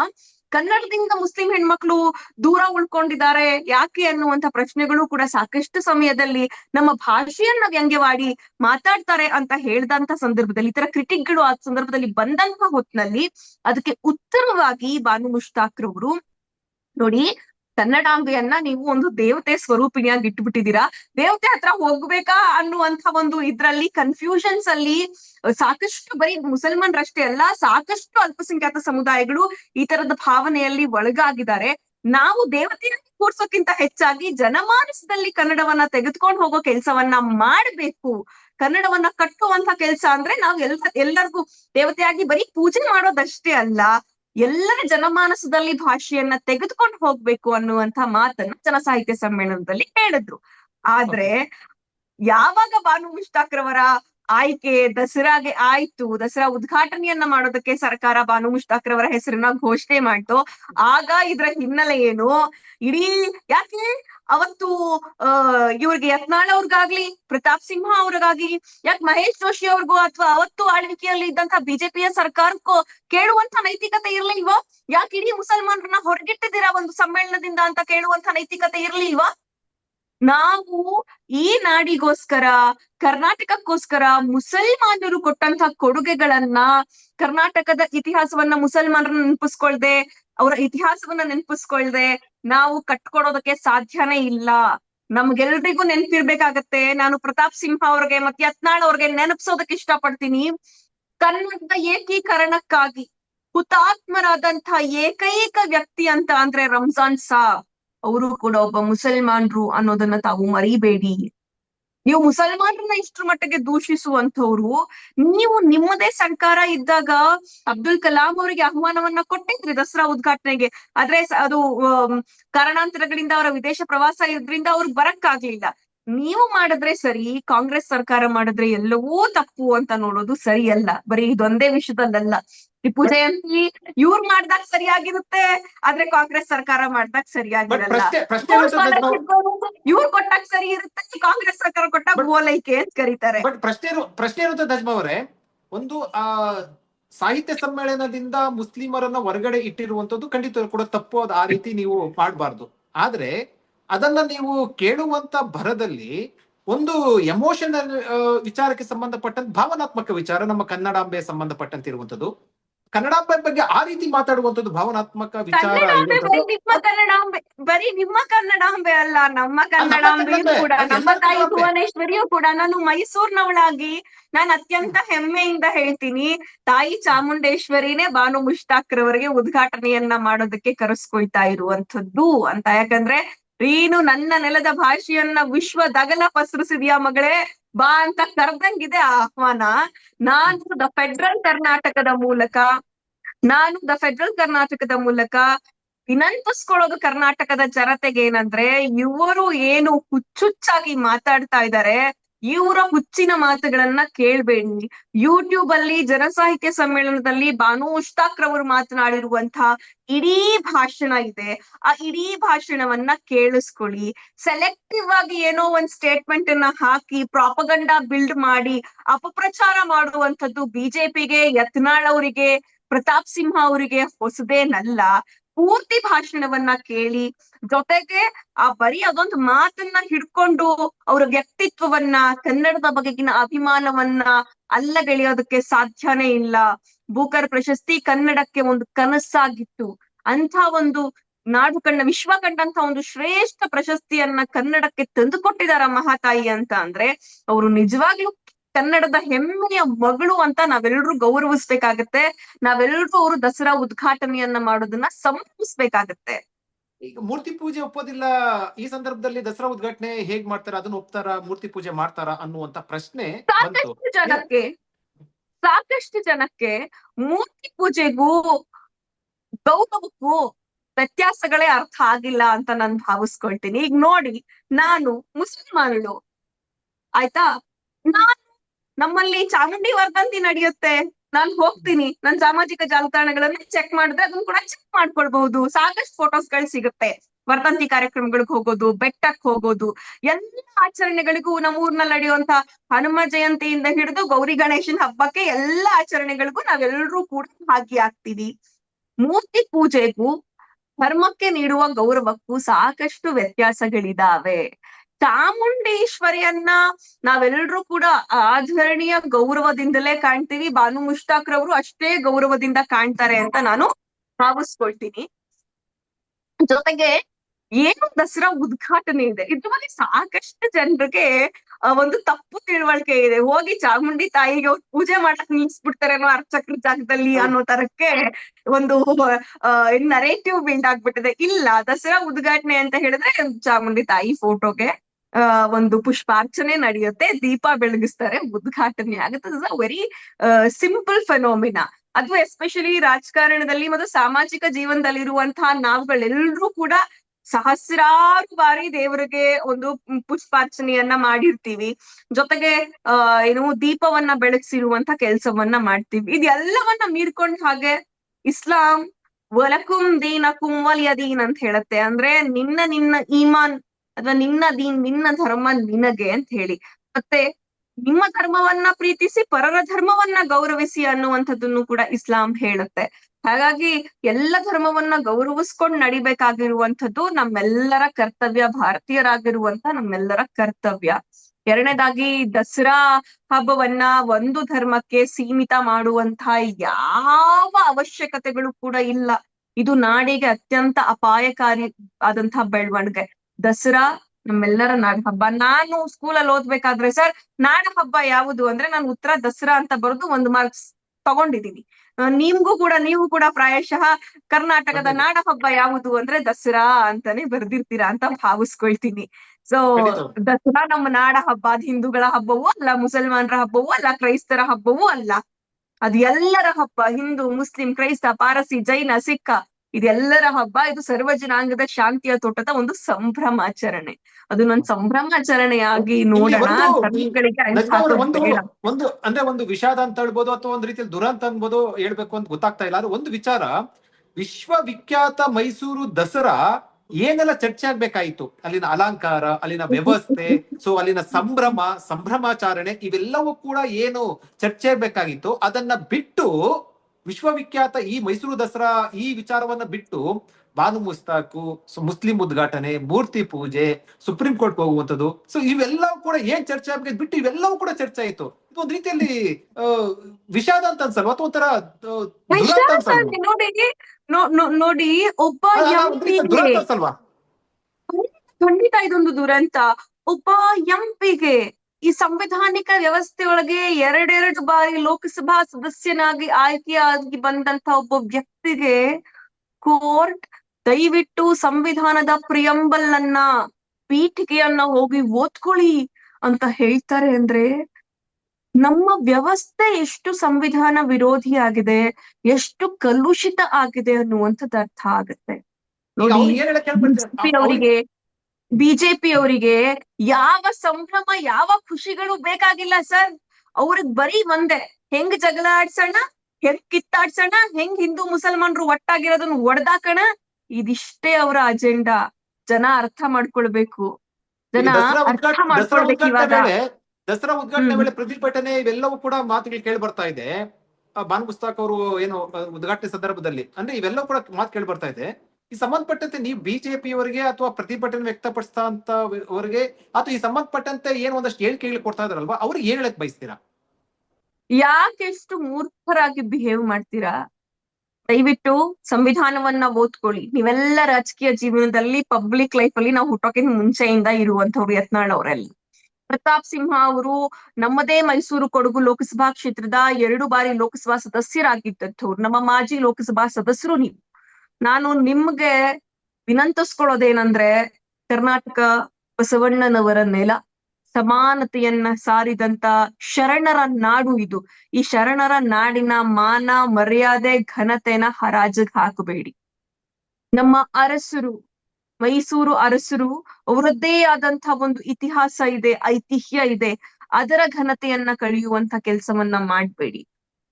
ಕನ್ನಡದಿಂದ ಮುಸ್ಲಿಂ ಹೆಣ್ಮಕ್ಳು ದೂರ ಉಳ್ಕೊಂಡಿದ್ದಾರೆ ಯಾಕೆ ಅನ್ನುವಂತ ಪ್ರಶ್ನೆಗಳು ಕೂಡ ಸಾಕಷ್ಟು ಸಮಯದಲ್ಲಿ ನಮ್ಮ ಭಾಷೆಯನ್ನ ವ್ಯಂಗ್ಯವಾಡಿ ಮಾತಾಡ್ತಾರೆ ಅಂತ ಹೇಳ್ದಂತ ಸಂದರ್ಭದಲ್ಲಿ ಇತರ ತರ ಕ್ರಿಟಿಕ್ಗಳು ಆ ಸಂದರ್ಭದಲ್ಲಿ ಬಂದಂತ ಹೊತ್ನಲ್ಲಿ, ಅದಕ್ಕೆ ಉತ್ತರವಾಗಿ ಬಾನು ಮುಷ್ತಾಕ್ರವರು ನೋಡಿ ಕನ್ನಡಾಂಬೆಯನ್ನ ನೀವು ಒಂದು ದೇವತೆ ಸ್ವರೂಪಿಣಿಯಾಗಿ ಇಟ್ಟುಬಿಟ್ಟಿದ್ದೀರಾ ದೇವತೆ ಹತ್ರ ಹೋಗ್ಬೇಕಾ ಅನ್ನುವಂತ ಒಂದು ಇದ್ರಲ್ಲಿ ಕನ್ಫ್ಯೂಷನ್ಸ್ ಅಲ್ಲಿ ಸಾಕಷ್ಟು ಬರೀ ಮುಸಲ್ಮಾನರಷ್ಟೇ ಅಲ್ಲ, ಸಾಕಷ್ಟು ಅಲ್ಪಸಂಖ್ಯಾತ ಸಮುದಾಯಗಳು ಈ ತರದ ಭಾವನೆಯಲ್ಲಿ ಒಳಗಾಗಿದ್ದಾರೆ. ನಾವು ದೇವತೆಯನ್ನು ಕೂರ್ಸೋಕ್ಕಿಂತ ಹೆಚ್ಚಾಗಿ ಜನಮಾನಸದಲ್ಲಿ ಕನ್ನಡವನ್ನ ತೆಗೆದುಕೊಂಡು ಹೋಗೋ ಕೆಲಸವನ್ನ ಮಾಡ್ಬೇಕು. ಕನ್ನಡವನ್ನ ಕಟ್ಟುವಂತ ಕೆಲಸ ಅಂದ್ರೆ ನಾವು ಎಲ್ಲ, ಎಲ್ಲರಿಗೂ ದೇವತೆಯಾಗಿ ಬರೀ ಪೂಜೆ ಮಾಡೋದಷ್ಟೇ ಅಲ್ಲ. ಎಲ್ಲರ ಜನಮಾನಸದಲ್ಲಿ ಭಾಷೆಯನ್ನ ತೆಗೆದುಕೊಂಡು ಹೋಗ್ಬೇಕು ಅನ್ನುವಂತ ಮಾತನ್ನ ಜನ ಸಾಹಿತ್ಯ ಸಮ್ಮೇಳನದಲ್ಲಿ ಹೇಳಿದ್ರು. ಆದ್ರೆ ಯಾವಾಗ ಬಾನು ಮುಷ್ತಾಕ್ರವರ ಆಯ್ಕೆ ದಸರಾಗೆ ಆಯ್ತು, ದಸರಾ ಉದ್ಘಾಟನೆಯನ್ನ ಮಾಡೋದಕ್ಕೆ ಸರ್ಕಾರ ಬಾನು ಮುಷ್ತಾಕ್ರವರ ಹೆಸರನ್ನ ಘೋಷಣೆ ಮಾಡ್ತು, ಆಗ ಇದ್ರ ಹಿನ್ನೆಲೆ ಏನು? ಇಡೀ ಯಾಕೆ ಅವತ್ತು ಅಹ್ ಇವ್ರಿಗೆ ಯತ್ನಾಳ್ ಅವ್ರಿಗಾಗ್ಲಿ, ಪ್ರತಾಪ್ ಸಿಂಹ ಅವ್ರಿಗಾಗ್ಲಿ, ಯಾಕೆ ಮಹೇಶ್ ಜೋಶಿ ಅವ್ರಿಗೂ ಅಥವಾ ಅವತ್ತು ಆಳ್ವಿಕೆಯಲ್ಲಿ ಇದ್ದಂತ ಬಿಜೆಪಿಯ ಸರ್ಕಾರಕ್ಕೂ ಕೇಳುವಂತ ನೈತಿಕತೆ ಇರ್ಲಿಲ್ವಾ? ಯಾಕೆ ಇಡೀ ಮುಸಲ್ಮಾನರನ್ನ ಹೊರಗಿಟ್ಟಿದ್ದೀರಾ ಒಂದು ಸಮ್ಮೇಳನದಿಂದ ಅಂತ ಕೇಳುವಂತ ನೈತಿಕತೆ ಇರ್ಲಿಲ್ವಾ? ನಾವು ಈ ನಾಡಿಗೋಸ್ಕರ, ಕರ್ನಾಟಕಕ್ಕೋಸ್ಕರ ಮುಸಲ್ಮಾನರು ಕೊಟ್ಟಂತ ಕೊಡುಗೆಗಳನ್ನ, ಕರ್ನಾಟಕದ ಇತಿಹಾಸವನ್ನ ಮುಸಲ್ಮಾನರನ್ನ ನೆನಪಿಸ್ಕೊಳ್ದೆ, ಅವರ ಇತಿಹಾಸವನ್ನ ನೆನಪಿಸ್ಕೊಳ್ದೆ ನಾವು ಕಟ್ಕೊಡೋದಕ್ಕೆ ಸಾಧ್ಯನೇ ಇಲ್ಲ. ನಮ್ಗೆಲ್ರಿಗೂ ನೆನ್ಪಿರ್ಬೇಕಾಗತ್ತೆ. ನಾನು ಪ್ರತಾಪ್ ಸಿಂಹ ಅವ್ರಿಗೆ ಮತ್ತೆ ಯತ್ನಾಳ್ ಅವ್ರಿಗೆ ನೆನಪಿಸೋದಕ್ಕೆ ಇಷ್ಟಪಡ್ತೀನಿ. ಕನ್ನಡದ ಏಕೀಕರಣಕ್ಕಾಗಿ ಹುತಾತ್ಮರಾದಂತ ಏಕೈಕ ವ್ಯಕ್ತಿ ಅಂತ ಅಂದ್ರೆ ರಂಜಾನ್ ಸಾಬ್ ಅವರು ಕೂಡ ಒಬ್ಬ ಮುಸಲ್ಮಾನ್ರು ಅನ್ನೋದನ್ನ ತಾವು ಮರಿಬೇಡಿ. ನೀವು ಮುಸಲ್ಮಾನರನ್ನ ಇಷ್ಟ್ರ ಮಟ್ಟಿಗೆ ದೂಷಿಸುವಂತವ್ರು ನೀವು ನಿಮ್ಮದೇ ಸರ್ಕಾರ ಇದ್ದಾಗ ಅಬ್ದುಲ್ ಕಲಾಂ ಅವರಿಗೆ ಆಹ್ವಾನವನ್ನ ಕೊಟ್ಟಿದ್ರಿ ದಸರಾ ಉದ್ಘಾಟನೆಗೆ. ಆದ್ರೆ ಅದು ಕಾರಣಾಂತರಗಳಿಂದ ಅವರ ವಿದೇಶ ಪ್ರವಾಸ ಇದ್ರಿಂದ ಅವ್ರಿಗೆ ಬರಕ್ಕಾಗ್ಲಿಲ್ಲ. ನೀವು ಮಾಡಿದ್ರೆ ಸರಿ, ಕಾಂಗ್ರೆಸ್ ಸರ್ಕಾರ ಮಾಡಿದ್ರೆ ಎಲ್ಲವೂ ತಪ್ಪು ಅಂತ ನೋಡೋದು ಸರಿಯಲ್ಲ. ಬರೀ ಇದೊಂದೇ ವಿಷಯದಲ್ಲಲ್ಲ. ಟಿಪ್ಪು ಜಯಂತಿ ಇವ್ರ್ ಮಾಡ್ದಾಗ ಸರಿಯಾಗಿರುತ್ತೆ ಆದ್ರೆ ಕಾಂಗ್ರೆಸ್ ಸರ್ಕಾರ ಮಾಡ್ದಾಗ ಸರಿಯಾಗಿರಲ್ಲ. ಇವ್ರು ಕೊಟ್ಟಾಗ ಸರಿ ಇರುತ್ತೆ ಕಾಂಗ್ರೆಸ್ ಸರ್ಕಾರ ಕೊಟ್ಟಾಗ ಓಲೈಕೆ ಅಂತ ಕರೀತಾರೆ. ಬಟ್ ಪ್ರಶ್ನೆ ಪ್ರಶ್ನೆ ಇರುತ್ತೆ ದಜ್ಮಾ ಅವರೇ ಒಂದು ಆ ಸಾಹಿತ್ಯ ಸಮ್ಮೇಳನದಿಂದ ಮುಸ್ಲಿಮರನ್ನ ಹೊರಗಡೆ ಇಟ್ಟಿರುವಂತದ್ದು ಖಂಡಿತ ಕೂಡ ತಪ್ಪು ಅದು ಆ ರೀತಿ ನೀವು ಮಾಡಬಾರ್ದು. ಆದ್ರೆ ಅದನ್ನ ನೀವು ಕೇಳುವಂತ ಭರದಲ್ಲಿ ಒಂದು ಎಮೋಷನಲ್ ವಿಚಾರಕ್ಕೆ ಸಂಬಂಧಪಟ್ಟಂತ ಭಾವನಾತ್ಮಕ ವಿಚಾರ ನಮ್ಮ ಕನ್ನಡಾಂಬೆ ಸಂಬಂಧಪಟ್ಟಂತೆ ಇರುವಂತದ್ದು ಕನ್ನಡಾಂಬೆ ಬಗ್ಗೆ ಆ ರೀತಿ ಮಾತಾಡುವಂತದ್ದು ಭಾವನಾತ್ಮಕ ವಿಚಾರ ನಿಮ್ಮ ಕನ್ನಡಾಂಬೆ ಬರೀ ನಿಮ್ಮ ಕನ್ನಡಾಂಬೆ ಅಲ್ಲ ನಮ್ಮ ಕನ್ನಡಾಂಬೆಯೂ ಕನ್ನಡಾಂಬೆ. ಕೂಡ ನಮ್ಮ ತಾಯಿ ಭುವನೇಶ್ವರಿಯು ಭುವನೇಶ್ವರಿಯೂ ಕೂಡ ನಾನು ಮೈಸೂರಿನವಳಾಗಿ ನಾನು ಅತ್ಯಂತ ಹೆಮ್ಮೆಯಿಂದ ಹೇಳ್ತೀನಿ ತಾಯಿ ಚಾಮುಂಡೇಶ್ವರಿನೇ ಬಾನು ಮುಷ್ತಾಕ್ರವರಿಗೆ ಉದ್ಘಾಟನೆಯನ್ನ ಮಾಡೋದಕ್ಕೆ ಕರೆಸ್ಕೊಳ್ತಾ ಇರುವಂತದ್ದು ಅಂತ ಯಾಕಂದ್ರೆ ನೀನು ನನ್ನ ನೆಲದ ಭಾಷೆಯನ್ನ ವಿಶ್ವ ದಗಲ ಪಸರಿಸಿದ್ಯಾ ಮಗಳೇ? ಬಾ ಅಂತ ಕರ್ದಂಗಿದೆ ಆ ಆಹ್ವಾನ. ನಾನು ದ ಫೆಡರಲ್ ಕರ್ನಾಟಕದ ಮೂಲಕ, ನಾನು ದ ಫೆಡರಲ್ ಕರ್ನಾಟಕದ ಮೂಲಕ ವಿನಂತಿಸ್ಕೊಳ್ಳೋದು ಕರ್ನಾಟಕದ ಜನತೆಗೆ ಏನಂದ್ರೆ ಇವರು ಏನು ಹುಚ್ಚುಚ್ಚಾಗಿ ಮಾತಾಡ್ತಾ ಇದ್ದಾರೆ ಇವರ ಹುಚ್ಚಿನ ಮಾತುಗಳನ್ನ ಕೇಳ್ಬೇಡಿ. ಯೂಟ್ಯೂಬ್ ಅಲ್ಲಿ ಜನಸಾಹಿತ್ಯ ಸಮ್ಮೇಳನದಲ್ಲಿ ಬಾನು ಮುಷ್ತಾಕ್ರವರು ಮಾತನಾಡಿರುವಂತಹ ಇಡೀ ಭಾಷಣ ಇದೆ. ಆ ಇಡೀ ಭಾಷಣವನ್ನ ಕೇಳಿಸ್ಕೊಳ್ಳಿ. ಸೆಲೆಕ್ಟಿವ್ ಆಗಿ ಏನೋ ಒಂದ್ ಸ್ಟೇಟ್ಮೆಂಟ್ ಅನ್ನ ಹಾಕಿ ಪ್ರಾಪಗಂಡ ಬಿಲ್ಡ್ ಮಾಡಿ, ಅಪಪ್ರಚಾರ ಮಾಡುವಂತದ್ದು ಬಿಜೆಪಿಗೆ ಯತ್ನಾಳ್ ಅವರಿಗೆ, ಪ್ರತಾಪ್ ಸಿಂಹ ಅವರಿಗೆ ಹೊಸದೇನಲ್ಲ. ಪೂರ್ತಿ ಭಾಷಣವನ್ನ ಕೇಳಿ, ಜೊತೆಗೆ ಆ ಬರೀ ಅದೊಂದು ಮಾತನ್ನ ಹಿಡ್ಕೊಂಡು ಅವರ ವ್ಯಕ್ತಿತ್ವವನ್ನ, ಕನ್ನಡದ ಬಗೆಗಿನ ಅಭಿಮಾನವನ್ನ ಅಲ್ಲಗೆಳೆಯೋದಕ್ಕೆ ಸಾಧ್ಯನೇ ಇಲ್ಲ. ಭೂಕರ್ ಪ್ರಶಸ್ತಿ ಕನ್ನಡಕ್ಕೆ ಒಂದು ಕನಸಾಗಿತ್ತು. ಅಂತ ಒಂದು ನಾಡು ಕಂಡ, ವಿಶ್ವ ಕಂಡಂತ ಒಂದು ಶ್ರೇಷ್ಠ ಪ್ರಶಸ್ತಿಯನ್ನ ಕನ್ನಡಕ್ಕೆ ತಂದುಕೊಟ್ಟಿದಾರ ಮಹಾತಾಯಿ ಅಂತ ಅಂದ್ರೆ, ಅವರು ನಿಜವಾಗ್ಲೂ ಕನ್ನಡದ ಹೆಮ್ಮೆಯ ಮಗಳು ಅಂತ ನಾವೆಲ್ಲರೂ ಗೌರವಿಸ್ಬೇಕಾಗತ್ತೆ. ನಾವೆಲ್ಲರೂ ಅವರು ದಸರಾ ಉದ್ಘಾಟನೆಯನ್ನ ಮಾಡೋದನ್ನ ಸಂಭವಿಸ್ಬೇಕಾಗತ್ತೆ. ಈಗ ಮೂರ್ತಿ ಪೂಜೆ ಒಪ್ಪೋದಿಲ್ಲ ಈ ಸಂದರ್ಭದಲ್ಲಿ ದಸರಾ ಉದ್ಘಾಟನೆ ಹೇಗ್ ಮಾಡ್ತಾರ ಅದನ್ನ ಒಪ್ತಾರ ಮೂರ್ತಿ ಪೂಜೆ ಮಾಡ್ತಾರ ಅನ್ನುವಂತ ಪ್ರಶ್ನೆ ಸಾಕಷ್ಟು ಜನಕ್ಕೆ ಸಾಕಷ್ಟು ಜನಕ್ಕೆ ಮೂರ್ತಿ ಪೂಜೆಗೂ ಗೌರವಕ್ಕೂ ವ್ಯತ್ಯಾಸಗಳೇ ಅರ್ಥ ಆಗಿಲ್ಲ ಅಂತ ನಾನು ಭಾವಿಸ್ಕೊಳ್ತೀನಿ. ಈಗ ನೋಡಿ ನಾನು ಮುಸಲ್ಮಾನಳು. ಆಯ್ತಾ? ನಾನು ನಮ್ಮಲ್ಲಿ ಚಾಮುಂಡಿ ವರ್ಧಂತಿ ನಡೆಯುತ್ತೆ. ನಾನು ಹೋಗ್ತೀನಿ. ನನ್ ಸಾಮಾಜಿಕ ಜಾಲತಾಣಗಳನ್ನ ಚೆಕ್ ಮಾಡಿದ್ರೆ ಅದನ್ನ ಕೂಡ ಚೆಕ್ ಮಾಡ್ಕೊಳ್ಬಹುದು. ಸಾಕಷ್ಟು ಫೋಟೋಸ್ಗಳು ಸಿಗುತ್ತೆ. ವರ್ಧಂತಿ ಕಾರ್ಯಕ್ರಮಗಳಿಗೆ ಹೋಗೋದು, ಬೆಟ್ಟಕ್ಕೆ ಹೋಗೋದು. ಎಲ್ಲ ಆಚರಣೆಗಳಿಗೂ ನಮ್ಮ ಊರ್ನಲ್ಲಿ ನಡೆಯುವಂತ ಹನುಮ ಜಯಂತಿಯಿಂದ ಹಿಡಿದು ಗೌರಿ ಗಣೇಶನ ಹಬ್ಬಕ್ಕೆ ಎಲ್ಲ ಆಚರಣೆಗಳಿಗೂ ನಾವೆಲ್ಲರೂ ಕೂಡ ಭಾಗಿಯಾಗ್ತೀವಿ. ಮೂರ್ತಿ ಪೂಜೆಗೂ ಧರ್ಮಕ್ಕೆ ನೀಡುವ ಗೌರವಕ್ಕೂ ಸಾಕಷ್ಟು ವ್ಯತ್ಯಾಸಗಳಿದಾವೆ. ಚಾಮುಂಡೇಶ್ವರಿಯನ್ನ ನಾವೆಲ್ಲರೂ ಕೂಡ ಆಧರಣೀಯ ಗೌರವದಿಂದಲೇ ಕಾಣ್ತೀವಿ. ಬಾನು ಮುಷ್ತಾಕ್ರವರು ಅಷ್ಟೇ ಗೌರವದಿಂದ ಕಾಣ್ತಾರೆ ಅಂತ ನಾನು ಭಾವಿಸ್ಕೊಳ್ತೀನಿ. ಜೊತೆಗೆ ಏನು ದಸರಾ ಉದ್ಘಾಟನೆ ಇದೆ? ಇದ್ರ ಬಗ್ಗೆ ಸಾಕಷ್ಟು ಜನರಿಗೆ ಒಂದು ತಪ್ಪು ತಿಳುವಳಿಕೆ ಇದೆ. ಹೋಗಿ ಚಾಮುಂಡಿ ತಾಯಿಗೆ ಅವ್ರು ಪೂಜೆ ಮಾಡಕ್ ನಿಲ್ಸ್ಬಿಡ್ತಾರೇನೋ ಅರ್ಚಕ್ರ ಜಾಗದಲ್ಲಿ ಅನ್ನೋ ತರಕ್ಕೆ ಒಂದು ನರೇಟಿವ್ ಬಿಲ್ಡ್ ಆಗ್ಬಿಟ್ಟಿದೆ. ಇಲ್ಲ, ದಸರಾ ಉದ್ಘಾಟನೆ ಅಂತ ಹೇಳಿದ್ರೆ ಚಾಮುಂಡಿ ತಾಯಿ ಫೋಟೋಗೆ ಆ, ಒಂದು ಪುಷ್ಪಾರ್ಚನೆ ನಡೆಯುತ್ತೆ. ದೀಪ ಬೆಳಗಿಸ್ತಾರೆ. ಉದ್ಘಾಟನೆ ಆಗುತ್ತೆ. ವೆರಿ ಸಿಂಪಲ್ ಫೆನೋಮಿನಾ ಅಥವಾ ಎಸ್ಪೆಷಲಿ ರಾಜಕಾರಣದಲ್ಲಿ ಮತ್ತು ಸಾಮಾಜಿಕ ಜೀವನದಲ್ಲಿರುವಂತಹ ನಾವುಗಳೆಲ್ಲರೂ ಕೂಡ ಸಹಸ್ರಾರು ಬಾರಿ ದೇವರಿಗೆ ಒಂದು ಪುಷ್ಪಾರ್ಚನೆಯನ್ನ ಮಾಡಿರ್ತೀವಿ. ಜೊತೆಗೆ, ಆ, ಏನು ದೀಪವನ್ನ ಬೆಳಗಿಸಿರುವಂತ ಕೆಲಸವನ್ನ ಮಾಡ್ತೀವಿ. ಇದೆಲ್ಲವನ್ನ ಮೀರ್ಕೊಂಡ್ ಹಾಗೆ ಇಸ್ಲಾಂ, ವಲಕುಂ ದೀನಕುಂ ವಲಿಯ ದೀನ್ ಅಂತ ಹೇಳತ್ತೆ. ಅಂದ್ರೆ ನಿನ್ನ ನಿನ್ನ ಈಮಾನ್ ಅಥವಾ ನಿನ್ನ ದೀನ್, ನಿನ್ನ ಧರ್ಮ ನಿನಗೆ ಅಂತ ಹೇಳಿ. ಮತ್ತೆ ನಿಮ್ಮ ಧರ್ಮವನ್ನ ಪ್ರೀತಿಸಿ ಪರರ ಧರ್ಮವನ್ನ ಗೌರವಿಸಿ ಅನ್ನುವಂಥದ್ದನ್ನು ಕೂಡ ಇಸ್ಲಾಂ ಹೇಳುತ್ತೆ. ಹಾಗಾಗಿ ಎಲ್ಲ ಧರ್ಮವನ್ನ ಗೌರವಿಸ್ಕೊಂಡು ನಡಿಬೇಕಾಗಿರುವಂಥದ್ದು ನಮ್ಮೆಲ್ಲರ ಕರ್ತವ್ಯ ಭಾರತೀಯರಾಗಿರುವಂತ ನಮ್ಮೆಲ್ಲರ ಕರ್ತವ್ಯ. ಎರಡನೇದಾಗಿ ದಸರಾ ಹಬ್ಬವನ್ನ ಒಂದು ಧರ್ಮಕ್ಕೆ ಸೀಮಿತ ಮಾಡುವಂತಹ ಯಾವ ಅವಶ್ಯಕತೆಗಳು ಕೂಡ ಇಲ್ಲ. ಇದು ನಾಡಿಗೆ ಅತ್ಯಂತ ಅಪಾಯಕಾರಿ ಆದಂತಹ ಬೆಳವಣಿಗೆ. ದಸರಾ ನಮ್ಮೆಲ್ಲರ ನಾಡ ಹಬ್ಬ. ನಾನು ಸ್ಕೂಲಲ್ಲಿ ಓದ್ಬೇಕಾದ್ರೆ ಸರ್ ನಾಡ ಹಬ್ಬ ಯಾವುದು ಅಂದ್ರೆ ನಾನು ಉತ್ತರ ದಸರಾ ಅಂತ ಬರೆದು ಒಂದು ಮಾರ್ಕ್ಸ್ ತಗೊಂಡಿದ್ದೀನಿ. ನಿಮ್ಗೂ ಕೂಡ ನೀವು ಕೂಡ ಪ್ರಾಯಶಃ ಕರ್ನಾಟಕದ. ನಾಡ ಹಬ್ಬ ಯಾವುದು ಅಂದ್ರೆ ದಸರಾ ಅಂತಾನೆ ಬರ್ದಿರ್ತೀರಾ ಅಂತ ಭಾವಿಸ್ಕೊಳ್ತೀನಿ. ಸೊ ದಸರಾ ನಮ್ಮ ನಾಡ ಹಬ್ಬ ಅದ್ ಹಿಂದೂಗಳ ಹಬ್ಬವೂ ಅಲ್ಲ ಮುಸಲ್ಮಾನರ ಹಬ್ಬವೂ ಅಲ್ಲ ಕ್ರೈಸ್ತರ ಹಬ್ಬವೂ ಅಲ್ಲ. ಅದು ಎಲ್ಲರ ಹಬ್ಬ ಹಿಂದೂ ಮುಸ್ಲಿಂ ಕ್ರೈಸ್ತ ಪಾರಸಿ ಜೈನ ಸಿಕ್ಕ. ಇದೆಲ್ಲರ ಹಬ್ಬ ಇದು ಸರ್ವ ಜನಾಂಗದ ಶಾಂತಿಯ ತೋಟದ ಒಂದು ಸಂಭ್ರಮಾಚರಣೆ. ಅದು ನನ್ನ ಸಂಭ್ರಮಾಚರಣೆಯಾಗಿ ನೋಡೋಣ ಒಂದು- ಅಂದ್ರೆ ಒಂದು ವಿಷಾದ ಅಂತ ಹೇಳ್ಬೋದು ಅಥವಾ ಒಂದ್ ರೀತಿಯಲ್ಲಿ ದುರಂತ ಅನ್ಬೋದು ಹೇಳ್ಬೇಕು ಅಂತ ಗೊತ್ತಾಗ್ತಾ ಇಲ್ಲ. ಆದ್ರೆ ಒಂದು ವಿಚಾರ ವಿಶ್ವವಿಖ್ಯಾತ ಮೈಸೂರು ದಸರಾ ಏನೆಲ್ಲ ಚರ್ಚೆ ಆಗ್ಬೇಕಾಯ್ತು? ಅಲ್ಲಿನ ಅಲಂಕಾರ ಅಲ್ಲಿನ ವ್ಯವಸ್ಥೆ <laughs> ಸೊ ಅಲ್ಲಿನ ಸಂಭ್ರಮ ಸಂಭ್ರಮಾಚರಣೆ ಇವೆಲ್ಲವೂ ಕೂಡ ಏನು ಚರ್ಚೆ ಆಗ್ಬೇಕಾಗಿತ್ತು. ಅದನ್ನ ಬಿಟ್ಟು ವಿಶ್ವವಿಖ್ಯಾತ ಈ ಮೈಸೂರು ದಸರಾ ಈ ವಿಚಾರವನ್ನ ಬಿಟ್ಟು ಬಾನು ಮುಸ್ತಾಕು ಮುಸ್ಲಿಂ ಉದ್ಘಾಟನೆ ಮೂರ್ತಿ ಪೂಜೆ ಸುಪ್ರೀಂ ಕೋರ್ಟ್ ಹೋಗುವಂತದ್ದು ಸೊ ಇವೆಲ್ಲವೂ ಕೂಡ ಏನ್ ಚರ್ಚೆ ಆಗಬೇಕು ಬಿಟ್ಟು ಇವೆಲ್ಲವೂ ಕೂಡ ಚರ್ಚೆ ಆಯ್ತು. ಒಂದ್ ರೀತಿಯಲ್ಲಿ ವಿಷಾದ ಅಂತ ಅನ್ಸಲ್ವಾ? ಅಥವಾ ಒಂಥರ ನೋಡಿ ಒಬ್ಬ ಖಂಡಿತ ಇದೊಂದು ದುರಂತ. ಒಬ್ಬ ಎಂಪಿಗೆ ಈ ಸಂವಿಧಾನಿಕ ವ್ಯವಸ್ಥೆಯೊಳಗೆ ಎರಡೆರಡು ಬಾರಿ ಲೋಕಸಭಾ ಸದಸ್ಯನಾಗಿ ಆಯ್ಕೆಯಾಗಿ ಬಂದಂತ ಒಬ್ಬ ವ್ಯಕ್ತಿಗೆ ಕೋರ್ಟ್ ದಯವಿಟ್ಟು ಸಂವಿಧಾನದ ಪ್ರಿಯಂಬಲ್ ಅನ್ನ ಪೀಠಿಕೆಯನ್ನ ಹೋಗಿ ಓದ್ಕೊಳ್ಳಿ ಅಂತ ಹೇಳ್ತಾರೆ ಅಂದ್ರೆ ನಮ್ಮ ವ್ಯವಸ್ಥೆ ಎಷ್ಟು ಸಂವಿಧಾನ ವಿರೋಧಿ ಆಗಿದೆ ಎಷ್ಟು ಕಲುಷಿತ ಆಗಿದೆ ಅನ್ನುವಂಥದ್ದು ಅರ್ಥ ಆಗುತ್ತೆ. ನೋಡಿ ಅವರಿಗೆ ಬಿಜೆಪಿ ಅವರಿಗೆ ಯಾವ ಸಂಭ್ರಮ ಯಾವ ಖುಷಿಗಳು ಬೇಕಾಗಿಲ್ಲ ಸರ್. ಅವ್ರಿಗ್ ಬರೀ ಒಂದೇ ಹೆಂಗ್ ಜಗಳ ಆಡ್ಸೋಣ ಹೆಂಗ್ ಕಿತ್ತಾಡ್ಸೋಣ ಹೆಂಗ್ ಹಿಂದೂ ಮುಸಲ್ಮಾನರು ಒಟ್ಟಾಗಿರೋದನ್ನ ಒಡ್ದಾಕಣ ಇದಿಷ್ಟೇ ಅವರ ಅಜೆಂಡಾ. ಜನ ಅರ್ಥ ಮಾಡ್ಕೊಳ್ಬೇಕು. ಜನ ದಸರಾ ಅರ್ಥ ಉದ್ಘಾಟನೆ ದಸರಾ ಮಾಡ್ಕೊಳ್ಬೇಕು ಇವಾಗ. ವೇಳೆ ದಸರಾ ಉದ್ಘಾಟನೆ ಹ್ಮ್. ವೇಳೆ ಪ್ರತಿಭಟನೆ ಇವೆಲ್ಲವೂ ಕೂಡ ಮಾತುಗಳು ಕೇಳಿ ಬರ್ತಾ ಇದೆ. ಮುಸ್ತಾಕ್ ಅವರು ಏನು ಉದ್ಘಾಟನೆ ಸಂದರ್ಭದಲ್ಲಿ. ಅಂದ್ರೆ ಇವೆಲ್ಲವೂ ಕೂಡ ಮಾತು ಕೇಳಿ ಬರ್ತಾ ಇದೆ. ಈ ಸಂಬಂಧಪಟ್ಟಂತೆ ನೀವು ಬಿಜೆಪಿ ಅವರಿಗೆ ಅಥವಾ ಪ್ರತಿಭಟನೆ ವ್ಯಕ್ತಪಡಿಸ್ತಾ ಅಂತ ಅವರಿಗೆ ಅಥವಾ ಈ ಸಂಬಂಧಪಟ್ಟಂತೆ ಏನು ಒಂದಷ್ಟು ಹೇಳಿಕೆಗಳು ಕೊಡ್ತಾ ಇದಾರಲ್ವಾ ಅವ್ರಿಗೆ ಏನ್ ಹೇಳಕ್ ಬಯಸ್ತೀರಾ? ಯಾಕೆಷ್ಟು ಮೂರ್ಖರಾಗಿ ಬಿಹೇವ್ ಮಾಡ್ತೀರಾ? ದಯವಿಟ್ಟು ಸಂವಿಧಾನವನ್ನ ಓದ್ಕೊಳ್ಳಿ. ನೀವೆಲ್ಲ ರಾಜಕೀಯ ಜೀವನದಲ್ಲಿ ಪಬ್ಲಿಕ್ ಲೈಫ್ ಅಲ್ಲಿ ನಾವು ಹುಟ್ಟೋಕೆ ಮುಂಚೆಯಿಂದ ಇರುವಂತವ್ರು ಯತ್ನಾಳ್ ಅವರಲ್ಲಿ. ಪ್ರತಾಪ್ ಸಿಂಹ ಅವರು ನಮ್ಮದೇ ಮೈಸೂರು ಕೊಡಗು ಲೋಕಸಭಾ ಕ್ಷೇತ್ರದ ಎರಡು ಬಾರಿ ಲೋಕಸಭಾ ಸದಸ್ಯರಾಗಿದ್ದವ್ರು ನಮ್ಮ ಮಾಜಿ ಲೋಕಸಭಾ ಸದಸ್ಯರು ನೀವು. ನಾನು ನಿಮ್ಗೆ ವಿನಂತಿಸ್ಕೊಳ್ಳೋದೇನಂದ್ರೆ ಕರ್ನಾಟಕ ಬಸವಣ್ಣನವರ ನೆಲ, ಸಮಾನತೆಯನ್ನ ಸಾರಿದಂತ ಶರಣರ ನಾಡು ಇದು. ಈ ಶರಣರ ನಾಡಿನ ಮಾನ, ಮರ್ಯಾದೆ, ಘನತೆನ ಹರಾಜಿಗೆ ಹಾಕಬೇಡಿ. ನಮ್ಮ ಅರಸರು, ಮೈಸೂರು ಅರಸರು ಅವರದ್ದೇ ಆದಂತಹ ಒಂದು ಇತಿಹಾಸ ಇದೆ, ಐತಿಹ್ಯ ಇದೆ. ಅದರ ಘನತೆಯನ್ನ ಕಳೆಯುವಂತ ಕೆಲಸವನ್ನ ಮಾಡ್ಬೇಡಿ.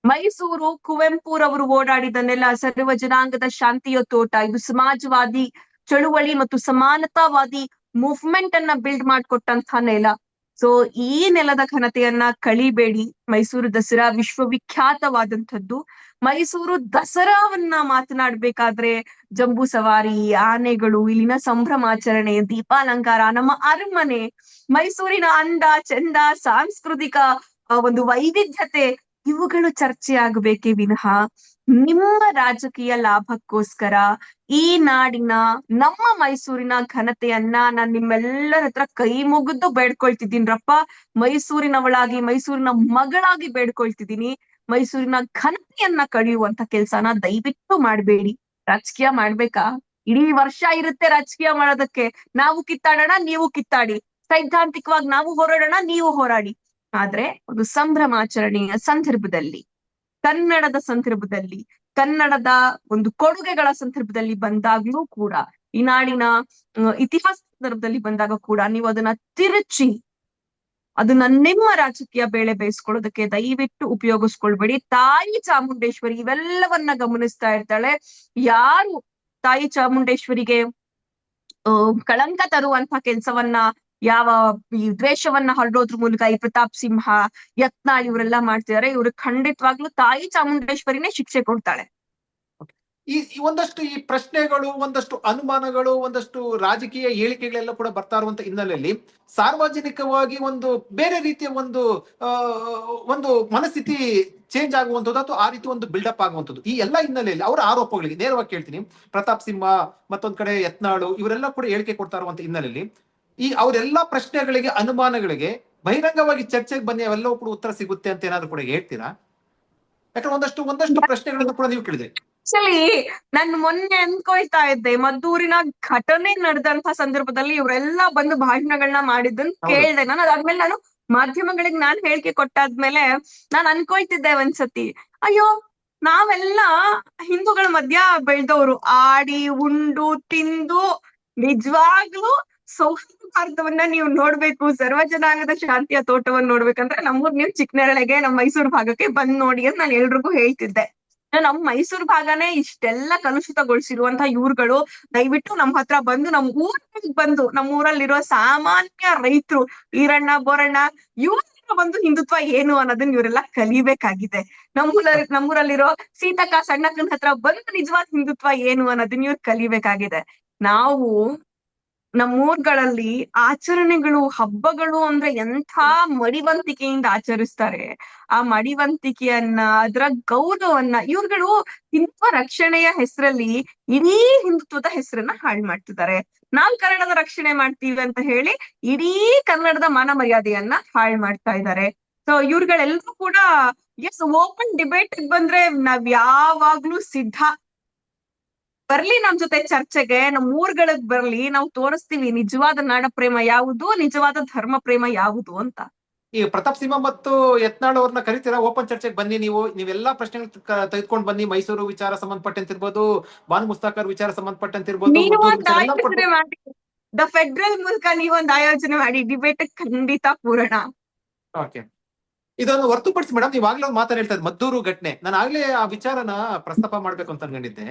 ಮೈಸೂರು ಕುವೆಂಪುರವರು ಓಡಾಡಿದ ನೆಲ ಸರ್ವ ಜನಾಂಗದ ಶಾಂತಿಯ ತೋಟ. ಇದು ಸಮಾಜವಾದಿ, ಚಳುವಳಿ ಮತ್ತು ಸಮಾನತಾವಾದಿ ಮೂವ್ಮೆಂಟ್ ಅನ್ನ ಬಿಲ್ಡ್ ಮಾಡ್ಕೊಟ್ಟಂತಹ ನೆಲ. ಸೊ ಈ ನೆಲದ ಘನತೆಯನ್ನ ಕಳಿಬೇಡಿ. ಮೈಸೂರು ದಸರಾ ವಿಶ್ವವಿಖ್ಯಾತವಾದಂಥದ್ದು. ಮೈಸೂರು ದಸರಾವನ್ನ ಮಾತನಾಡ್ಬೇಕಾದ್ರೆ ಜಂಬೂ ಸವಾರಿ, ಆನೆಗಳು, ಇಲ್ಲಿನ ಸಂಭ್ರಮಾಚರಣೆ, ದೀಪಾಲಂಕಾರ, ನಮ್ಮ ಅರಮನೆ, ಮೈಸೂರಿನ ಅಂದ ಚಂದ ಸಾಂಸ್ಕೃತಿಕ ಒಂದು ವೈವಿಧ್ಯತೆ ಇವುಗಳು ಚರ್ಚೆ ಆಗಬೇಕೇ ವಿನಃ. ನಿಮ್ಮ ರಾಜಕೀಯ ಲಾಭಕ್ಕೋಸ್ಕರ ಈ ನಾಡಿನ ನಮ್ಮ ಮೈಸೂರಿನ ಘನತೆಯನ್ನ ನಾನ್ ನಿಮ್ಮೆಲ್ಲರ ಹತ್ರ ಕೈ ಮುಗಿದು ಬೇಡ್ಕೊಳ್ತಿದ್ದೀನಿರಪ್ಪ. ಮೈಸೂರಿನವಳಾಗಿ, ಮೈಸೂರಿನ ಮಗಳಾಗಿ ಬೇಡ್ಕೊಳ್ತಿದ್ದೀನಿ. ಮೈಸೂರಿನ ಘನತೆಯನ್ನ ಕಳೆಯುವಂತ ಕೆಲ್ಸನ ದಯವಿಟ್ಟು ಮಾಡ್ಬೇಡಿ. ರಾಜಕೀಯ ಮಾಡ್ಬೇಕಾ? ಇಡೀ ವರ್ಷ ಇರುತ್ತೆ ರಾಜಕೀಯ ಮಾಡೋದಕ್ಕೆ. ನಾವು ಕಿತ್ತಾಡೋಣ, ನೀವು ಕಿತ್ತಾಡಿ. ಸೈದ್ಧಾಂತಿಕವಾಗಿ ನಾವು ಹೋರಾಡೋಣ, ನೀವು ಹೋರಾಡಿ. ಆದ್ರೆ ಒಂದು ಸಂಭ್ರಮಾಚರಣೆಯ ಸಂದರ್ಭದಲ್ಲಿ, ಕನ್ನಡದ ಸಂದರ್ಭದಲ್ಲಿ, ಕನ್ನಡದ ಒಂದು ಕೊಡುಗೆಗಳ ಸಂದರ್ಭದಲ್ಲಿ ಬಂದಾಗ್ಲೂ ಕೂಡ, ಈ ನಾಡಿನ ಇತಿಹಾಸ ಸಂದರ್ಭದಲ್ಲಿ ಬಂದಾಗ ಕೂಡ ನೀವು ಅದನ್ನ ತಿರುಚಿ, ಅದನ್ನ ನಿಮ್ಮ ರಾಜಕೀಯ ಬೇಳೆ ಬೇಯಿಸ್ಕೊಳ್ಳೋದಕ್ಕೆ ದಯವಿಟ್ಟು ಉಪಯೋಗಿಸ್ಕೊಳ್ಬೇಡಿ. ತಾಯಿ ಚಾಮುಂಡೇಶ್ವರಿ ಇವೆಲ್ಲವನ್ನ ಗಮನಿಸ್ತಾ ಇರ್ತಾಳೆ. ಯಾರು ತಾಯಿ ಚಾಮುಂಡೇಶ್ವರಿಗೆ ಅಹ್ ಕಳಂಕ ತರುವಂತ ಕೆಲ್ಸವನ್ನ ಯಾವ ಈ ದ್ವೇಷವನ್ನ ಹರಡೋದ್ರ ಮೂಲಕ ಈ ಪ್ರತಾಪ್ ಸಿಂಹ, ಯತ್ನಾಳ್ ಇವರೆಲ್ಲ ಮಾಡ್ತಿದಾರೆ. ಇವ್ರಿಗೆ ಖಂಡಿತವಾಗ್ಲೂ ತಾಯಿ ಚಾಮುಂಡೇಶ್ವರಿನೇ ಶಿಕ್ಷೆ ಕೊಡ್ತಾಳೆ. ಈ ಒಂದಷ್ಟು ಈ ಪ್ರಶ್ನೆಗಳು, ಒಂದಷ್ಟು ಅನುಮಾನಗಳು, ಒಂದಷ್ಟು ರಾಜಕೀಯ ಹೇಳಿಕೆಗಳೆಲ್ಲ ಕೂಡ ಬರ್ತಾ ಇರುವಂತ ಹಿನ್ನೆಲೆಯಲ್ಲಿ ಸಾರ್ವಜನಿಕವಾಗಿ ಒಂದು ಬೇರೆ ರೀತಿಯ ಒಂದು ಒಂದು ಮನಸ್ಥಿತಿ ಚೇಂಜ್ ಆಗುವಂಥದ್ದು ಅಥವಾ ಆ ರೀತಿ ಒಂದು ಬಿಲ್ಡಪ್ ಆಗುವಂಥದ್ದು. ಈ ಎಲ್ಲ ಹಿನ್ನೆಲೆಯಲ್ಲಿ ಅವರ ಆರೋಪಗಳಿಗೆ ನೇರವಾಗಿ ಕೇಳ್ತೀನಿ. ಪ್ರತಾಪ್ ಸಿಂಹ ಮತ್ತೊಂದ್ ಕಡೆ ಯತ್ನಾಳು, ಇವರೆಲ್ಲ ಕೂಡ ಹೇಳಿಕೆ ಕೊಡ್ತಾ ಇರುವಂತ ಹಿನ್ನೆಲೆಯಲ್ಲಿ ಈ ಅವರೆಲ್ಲ ಪ್ರಶ್ನೆಗಳಿಗೆ ಅನುಮಾನಗಳಿಗೆ ಬಹಿರಂಗವಾಗಿ ಚರ್ಚೆಗೆ ಬನ್ನಿ ಅವೆಲ್ಲವೂ ಕೂಡ ಉತ್ತರ ಸಿಗುತ್ತೆ ಅಂತ ಏನಾದ್ರು ಕೂಡ ಹೇಳ್ತೀರಾ? ಯಾಕಂದ್ರೆ ಒಂದಷ್ಟು ಒಂದಷ್ಟು ಪ್ರಶ್ನೆಗಳನ್ನು ಕೂಡ ನೀವು ಕೇಳಿದ್ರಿ ಆಕ್ಚುಲಿ ನಾನು ಮೊನ್ನೆ ಅನ್ಕೊಳ್ತಾ ಇದ್ದೆ ಮದ್ದೂರಿನ ಘಟನೆ ನಡೆದಂತ ಸಂದರ್ಭದಲ್ಲಿ ಇವರೆಲ್ಲ ಬಂದು ಭಾಷಣಗಳನ್ನ ಮಾಡಿದ್ದನ್. ಕೇಳ್ದೆ. ನಾನು ಅದಾದ್ಮೇಲೆ ನಾನು ಮಾಧ್ಯಮಗಳಿಗೆ ನಾನ್ ಹೇಳಿಕೆ ಕೊಟ್ಟಾದ್ಮೇಲೆ ನಾನ್ ಅನ್ಕೊಳ್ತಿದ್ದೆ ಒಂದ್ಸತಿ ಅಯ್ಯೋ ನಾವೆಲ್ಲ ಹಿಂದೂಗಳ ಮಧ್ಯ ಬೆಳ್ದವ್ರು. ಆಡಿ ಉಂಡು ತಿಂದು ನಿಜವಾಗ್ಲೂ ಸೌಹಾರ್ದ ಭಾರತವನ್ನ ನೀವು ನೋಡ್ಬೇಕು ಸರ್ವ ಜನಾಂಗದ ಶಾಂತಿಯ ತೋಟವನ್ನ ನೋಡ್ಬೇಕಂದ್ರೆ ನಮ್ಮೂರ್ ನೀವು ಚಿಕ್ಕನೆರಳೆಗೆ ನಮ್ಮ ಮೈಸೂರು ಭಾಗಕ್ಕೆ ಬಂದ್ ನೋಡಿ ಅಂತ ನಾನು ಎಲ್ರಿಗೂ ಹೇಳ್ತಿದ್ದೆ. ನಮ್ ಮೈಸೂರು ಭಾಗನೇ ಇಷ್ಟೆಲ್ಲ ಕಲುಷಿತಗೊಳಿಸಿರುವಂತಹ ಇವ್ರುಗಳು, ದಯವಿಟ್ಟು ನಮ್ ಹತ್ರ ಬಂದು ನಮ್ ಊರಿಗೆ ಬಂದು ನಮ್ಮ ಊರಲ್ಲಿರೋ ಸಾಮಾನ್ಯ ರೈತರು, ಈರಣ್ಣ, ಬೋರಣ್ಣ ಇವ್ರ ಬಂದು ಹಿಂದುತ್ವ ಏನು ಅನ್ನೋದನ್ನ ಇವರೆಲ್ಲ ಕಲಿಬೇಕಾಗಿದೆ. ನಮ್ಮೂರ, ನಮ್ಮೂರಲ್ಲಿರೋ ಸೀತಕ್ಕ, ಸಣ್ಣಕ್ಕನ ಹತ್ರ ಬಂದು ನಿಜವಾದ ಹಿಂದುತ್ವ ಏನು ಅನ್ನೋದನ್ನ ಇವ್ರು ಕಲಿಬೇಕಾಗಿದೆ. ನಾವು ನಮ್ಮೂರ್ಗಳಲ್ಲಿ ಆಚರಣೆಗಳು, ಹಬ್ಬಗಳು ಅಂದ್ರೆ ಎಂಥ ಮಡಿವಂತಿಕೆಯಿಂದ ಆಚರಿಸ್ತಾರೆ. ಆ ಮಡಿವಂತಿಕೆಯನ್ನ, ಅದರ ಗೌರವನ್ನ ಇವ್ರುಗಳು ಹಿಂದುತ್ವ ರಕ್ಷಣೆಯ ಹೆಸರಲ್ಲಿ ಇಡೀ ಹಿಂದುತ್ವದ ಹೆಸರನ್ನ ಹಾಳು ಮಾಡ್ತಿದ್ದಾರೆ. ನಾವ್ ಕನ್ನಡದ ರಕ್ಷಣೆ ಮಾಡ್ತೀವಿ ಅಂತ ಹೇಳಿ ಇಡೀ ಕನ್ನಡದ ಮಾನ ಮರ್ಯಾದೆಯನ್ನ ಹಾಳು ಮಾಡ್ತಾ ಇದ್ದಾರೆ. ಸೊ ಇವ್ರುಗಳೆಲ್ಲರೂ ಕೂಡ ಎಸ್ ಓಪನ್ ಡಿಬೇಟ್ ಬಂದ್ರೆ ನಾವ್ ಯಾವಾಗ್ಲೂ ಸಿದ್ಧ. ಬರ್ಲಿ ನಮ್ ಜೊತೆ ಚರ್ಚೆಗೆ ನಮ್ ಊರ್ಗಳಿಗೆ ಬರ್ಲಿ ನಾವು ತೋರಿಸ್ತೀವಿ ನಿಜವಾದ ನಾಡ ಪ್ರೇಮ ಯಾವುದು ನಿಜವಾದ ಧರ್ಮ ಪ್ರೇಮ ಯಾವುದು ಅಂತ. ಈ ಪ್ರತಾಪ್ ಸಿಂಹ ಮತ್ತು ಯತ್ನಾಳ್ ಅವ್ರನ್ನ ಕರಿತೀರಾ? ಓಪನ್ ಚರ್ಚೆಗೆ ಬನ್ನಿ ನೀವು. ನೀವೆಲ್ಲಾ ಪ್ರಶ್ನೆಗಳು ತೆಗೆದುಕೊಂಡು ಬನ್ನಿ. ಮೈಸೂರು ವಿಚಾರ ಸಂಬಂಧಪಟ್ಟಂತಿರ್ಬೋದು ಬಾನು ಮುಸ್ತಾಕರ್ ವಿಚಾರ ಸಂಬಂಧಪಟ್ಟಂತಿರ್ಬೋದು ದ ಫೆಡರಲ್ ಮೂಲಕ ನೀವೊಂದ್ ಆಯೋಜನೆ ಮಾಡಿ. ಡಿಬೇಟ್ ಖಂಡಿತ ಪೂರಣ. ಓಕೆ. ಇದನ್ನು ಹೊರತುಪಡಿಸಿ ಮೇಡಮ್ ನೀವು ಆಗ್ಲೇ ಒಂದು ಮಾತನ್ನ ಮದ್ದೂರು ಘಟನೆ. ನಾನು ಆಗ್ಲೇ ಆ ವಿಚಾರನ ಪ್ರಸ್ತಾಪ ಮಾಡ್ಬೇಕು ಅಂತ ಅನ್ಕೊಂಡಿದ್ದೆ.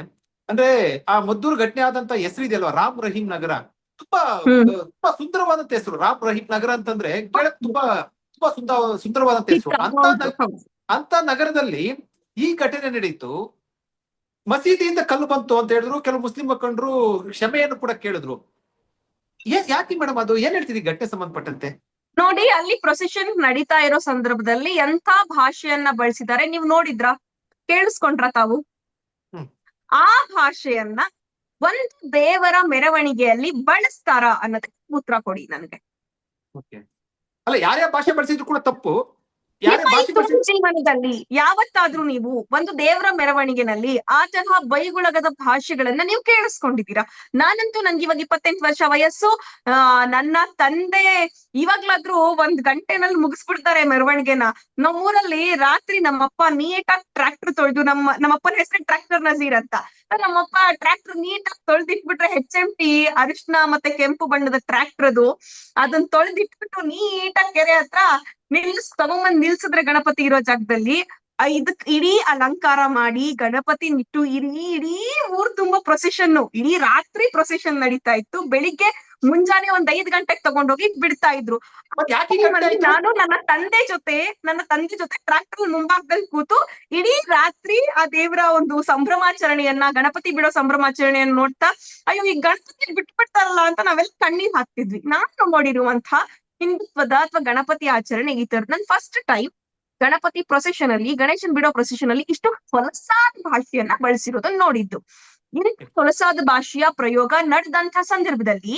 ಅಂದ್ರೆ ಆ ಮದ್ದೂರು ಘಟನೆ ಆದಂತ ಹೆಸರು ಇದೆಯಲ್ವಾ? ರಾಮ್ ರಹೀಂ ನಗರ. ತುಂಬಾ ತುಂಬಾ ಸುಂದರವಾದಂತ ಹೆಸರು. ರಾಮ್ ರಹೀಂ ನಗರ ಅಂತಂದ್ರೆ ಕೇಳಕ್ ತುಂಬಾ ತುಂಬಾ ಸುಂದರ ಸುಂದರವಾದಂತ ಹೆಸರು. ಅಂತ ಅಂತ ನಗರದಲ್ಲಿ ಈ ಘಟನೆ ನಡೀತು. ಮಸೀದಿಯಿಂದ ಕಲ್ಲು ಬಂತು ಅಂತ ಹೇಳಿದ್ರು. ಕೆಲವು ಮುಸ್ಲಿಂ ಮುಖಂಡರು ಕ್ಷಮೆಯನ್ನು ಕೂಡ ಕೇಳಿದ್ರು. ಏನ್ ಯಾಕೆ ಮೇಡಮ್ ಅದು? ಏನ್ ಹೇಳ್ತಿದ್ರಿ ಘಟನೆ ಸಂಬಂಧಪಟ್ಟಂತೆ? ನೋಡಿ ಅಲ್ಲಿ ಪ್ರೊಸೆಷನ್ ನಡೀತಾ ಇರೋ ಸಂದರ್ಭದಲ್ಲಿ ಎಂತ ಭಾಷೆಯನ್ನ ಬಳಸಿದ್ದಾರೆ? ನೀವು ನೋಡಿದ್ರ? ಕೇಳಿಸ್ಕೊಂಡ್ರ ತಾವು. ಆ ಭಾಷೆಯನ್ನ ಒಂದು ದೇವರ ಮೆರವಣಿಗೆಯಲ್ಲಿ ಬಳಸ್ತಾರ ಅನ್ನೋದಕ್ಕೆ ಉತ್ತರ ಕೊಡಿ ನನಗೆ. ಅಲ್ಲ ಯಾರ್ಯಾವ ಭಾಷೆ ಬಳಸಿದ್ರು ಕೂಡ ತಪ್ಪು. ಜೀವನದಲ್ಲಿ ಯಾವತ್ತಾದ್ರೂ ನೀವು ಒಂದು ದೇವರ ಮೆರವಣಿಗೆನಲ್ಲಿ ಆ ತರಹ ಬೈಗುಳಗದ ಭಾಷೆಗಳನ್ನ ನೀವು ಕೇಳಿಸ್ಕೊಂಡಿದ್ದೀರಾ? ನಾನಂತೂ ನನ್ಗೆ ಇವಾಗ ಇಪ್ಪತ್ತೆಂಟು ವರ್ಷ ವಯಸ್ಸು. ಆ ನನ್ನ ತಂದೆ ಇವಾಗ್ಲಾದ್ರೂ ಒಂದ್ ಗಂಟೆನಲ್ಲಿ ಮುಗಿಸ್ಬಿಡ್ತಾರೆ ಮೆರವಣಿಗೆನ. ನಮ್ಮೂರಲ್ಲಿ ರಾತ್ರಿ ನಮ್ಮಪ್ಪ ನೀಟಾಗಿ ಟ್ರ್ಯಾಕ್ಟರ್ ತೊಳೆದು ನಮ್ಮ ನಮ್ಮಪ್ಪನ ಹೆಸರು ಟ್ರ್ಯಾಕ್ಟರ್ ನಜೀರ್ ಅಂತ. ನಮ್ಮಪ್ಪ ಟ್ರ್ಯಾಕ್ಟರ್ ನೀಟಾಗಿ ತೊಳೆದಿಟ್ಬಿಟ್ರೆ ಹೆಚ್ ಎಂ ಟಿ ಅರಿಶಿನ ಮತ್ತೆ ಕೆಂಪು ಬಣ್ಣದ ಟ್ರ್ಯಾಕ್ಟರ್ ಅದು. ಅದನ್ನ ತೊಳೆದಿಟ್ಬಿಟ್ಟು ನೀಟಾಗಿ ಕೆರೆ ಹತ್ರ ನಿಲ್ಸ್, ತಗೊಂಬಂದ್ ನಿಲ್ಸಿದ್ರೆ ಗಣಪತಿ ಇರೋ ಜಾಗದಲ್ಲಿ. ಇದಕ್ ಇಡೀ ಅಲಂಕಾರ ಮಾಡಿ ಗಣಪತಿ ನಿಟ್ಟು ಇಡೀ ಇಡೀ ಊರ್ ತುಂಬಾ ಪ್ರೊಸೆಷನ್ ಇಡೀ ರಾತ್ರಿ ಪ್ರೊಸೆಷನ್ ನಡೀತಾ ಇತ್ತು. ಬೆಳಿಗ್ಗೆ ಮುಂಜಾನೆ ಒಂದ್ ಐದ್ ಗಂಟೆಗೆ ತಗೊಂಡೋಗಿ ಬಿಡ್ತಾ ಇದ್ರು? ನಾನು ನನ್ನ ತಂದೆ ಜೊತೆ ನನ್ನ ತಂದೆ ಜೊತೆ ಟ್ರಾಕ್ಟರ್ ಮುಂಭಾಗದಲ್ಲಿ ಕೂತು ಇಡೀ ರಾತ್ರಿ ಆ ದೇವರ ಒಂದು ಸಂಭ್ರಮಾಚರಣೆಯನ್ನ ಗಣಪತಿ ಬಿಡೋ ಸಂಭ್ರಮಾಚರಣೆಯನ್ನ ನೋಡ್ತಾ ಅಯ್ಯೋ ಈ ಗಣಪತಿ ಬಿಟ್ಬಿಡ್ತಾರಲ್ಲ ಅಂತ ನಾವೆಲ್ಲ ಕಣ್ಣೀರ್ ಹಾಕ್ತಿದ್ವಿ. ನಾನು ನೋಡಿರುವಂತಹ ಹಿಂದುತ್ವದ ಅಥವಾ ಗಣಪತಿ ಆಚರಣೆ ಈ ತರದ್ ನನ್ ಫಸ್ಟ್ ಟೈಮ್ ಗಣಪತಿ ಪ್ರೊಸೆಷನ್ ಅಲ್ಲಿ ಗಣೇಶನ್ ಬಿಡೋ ಪ್ರೊಸೆಷನ್ ಅಲ್ಲಿ ಇಷ್ಟು ಹೊಲಸಾದ ಭಾಷೆಯನ್ನ ಬಳಸಿರೋದನ್ನ ನೋಡಿದ್ದು. ರೀತಿ ಹೊಲಸಾದ ಭಾಷೆಯ ಪ್ರಯೋಗ ನಡೆದಂತ ಸಂದರ್ಭದಲ್ಲಿ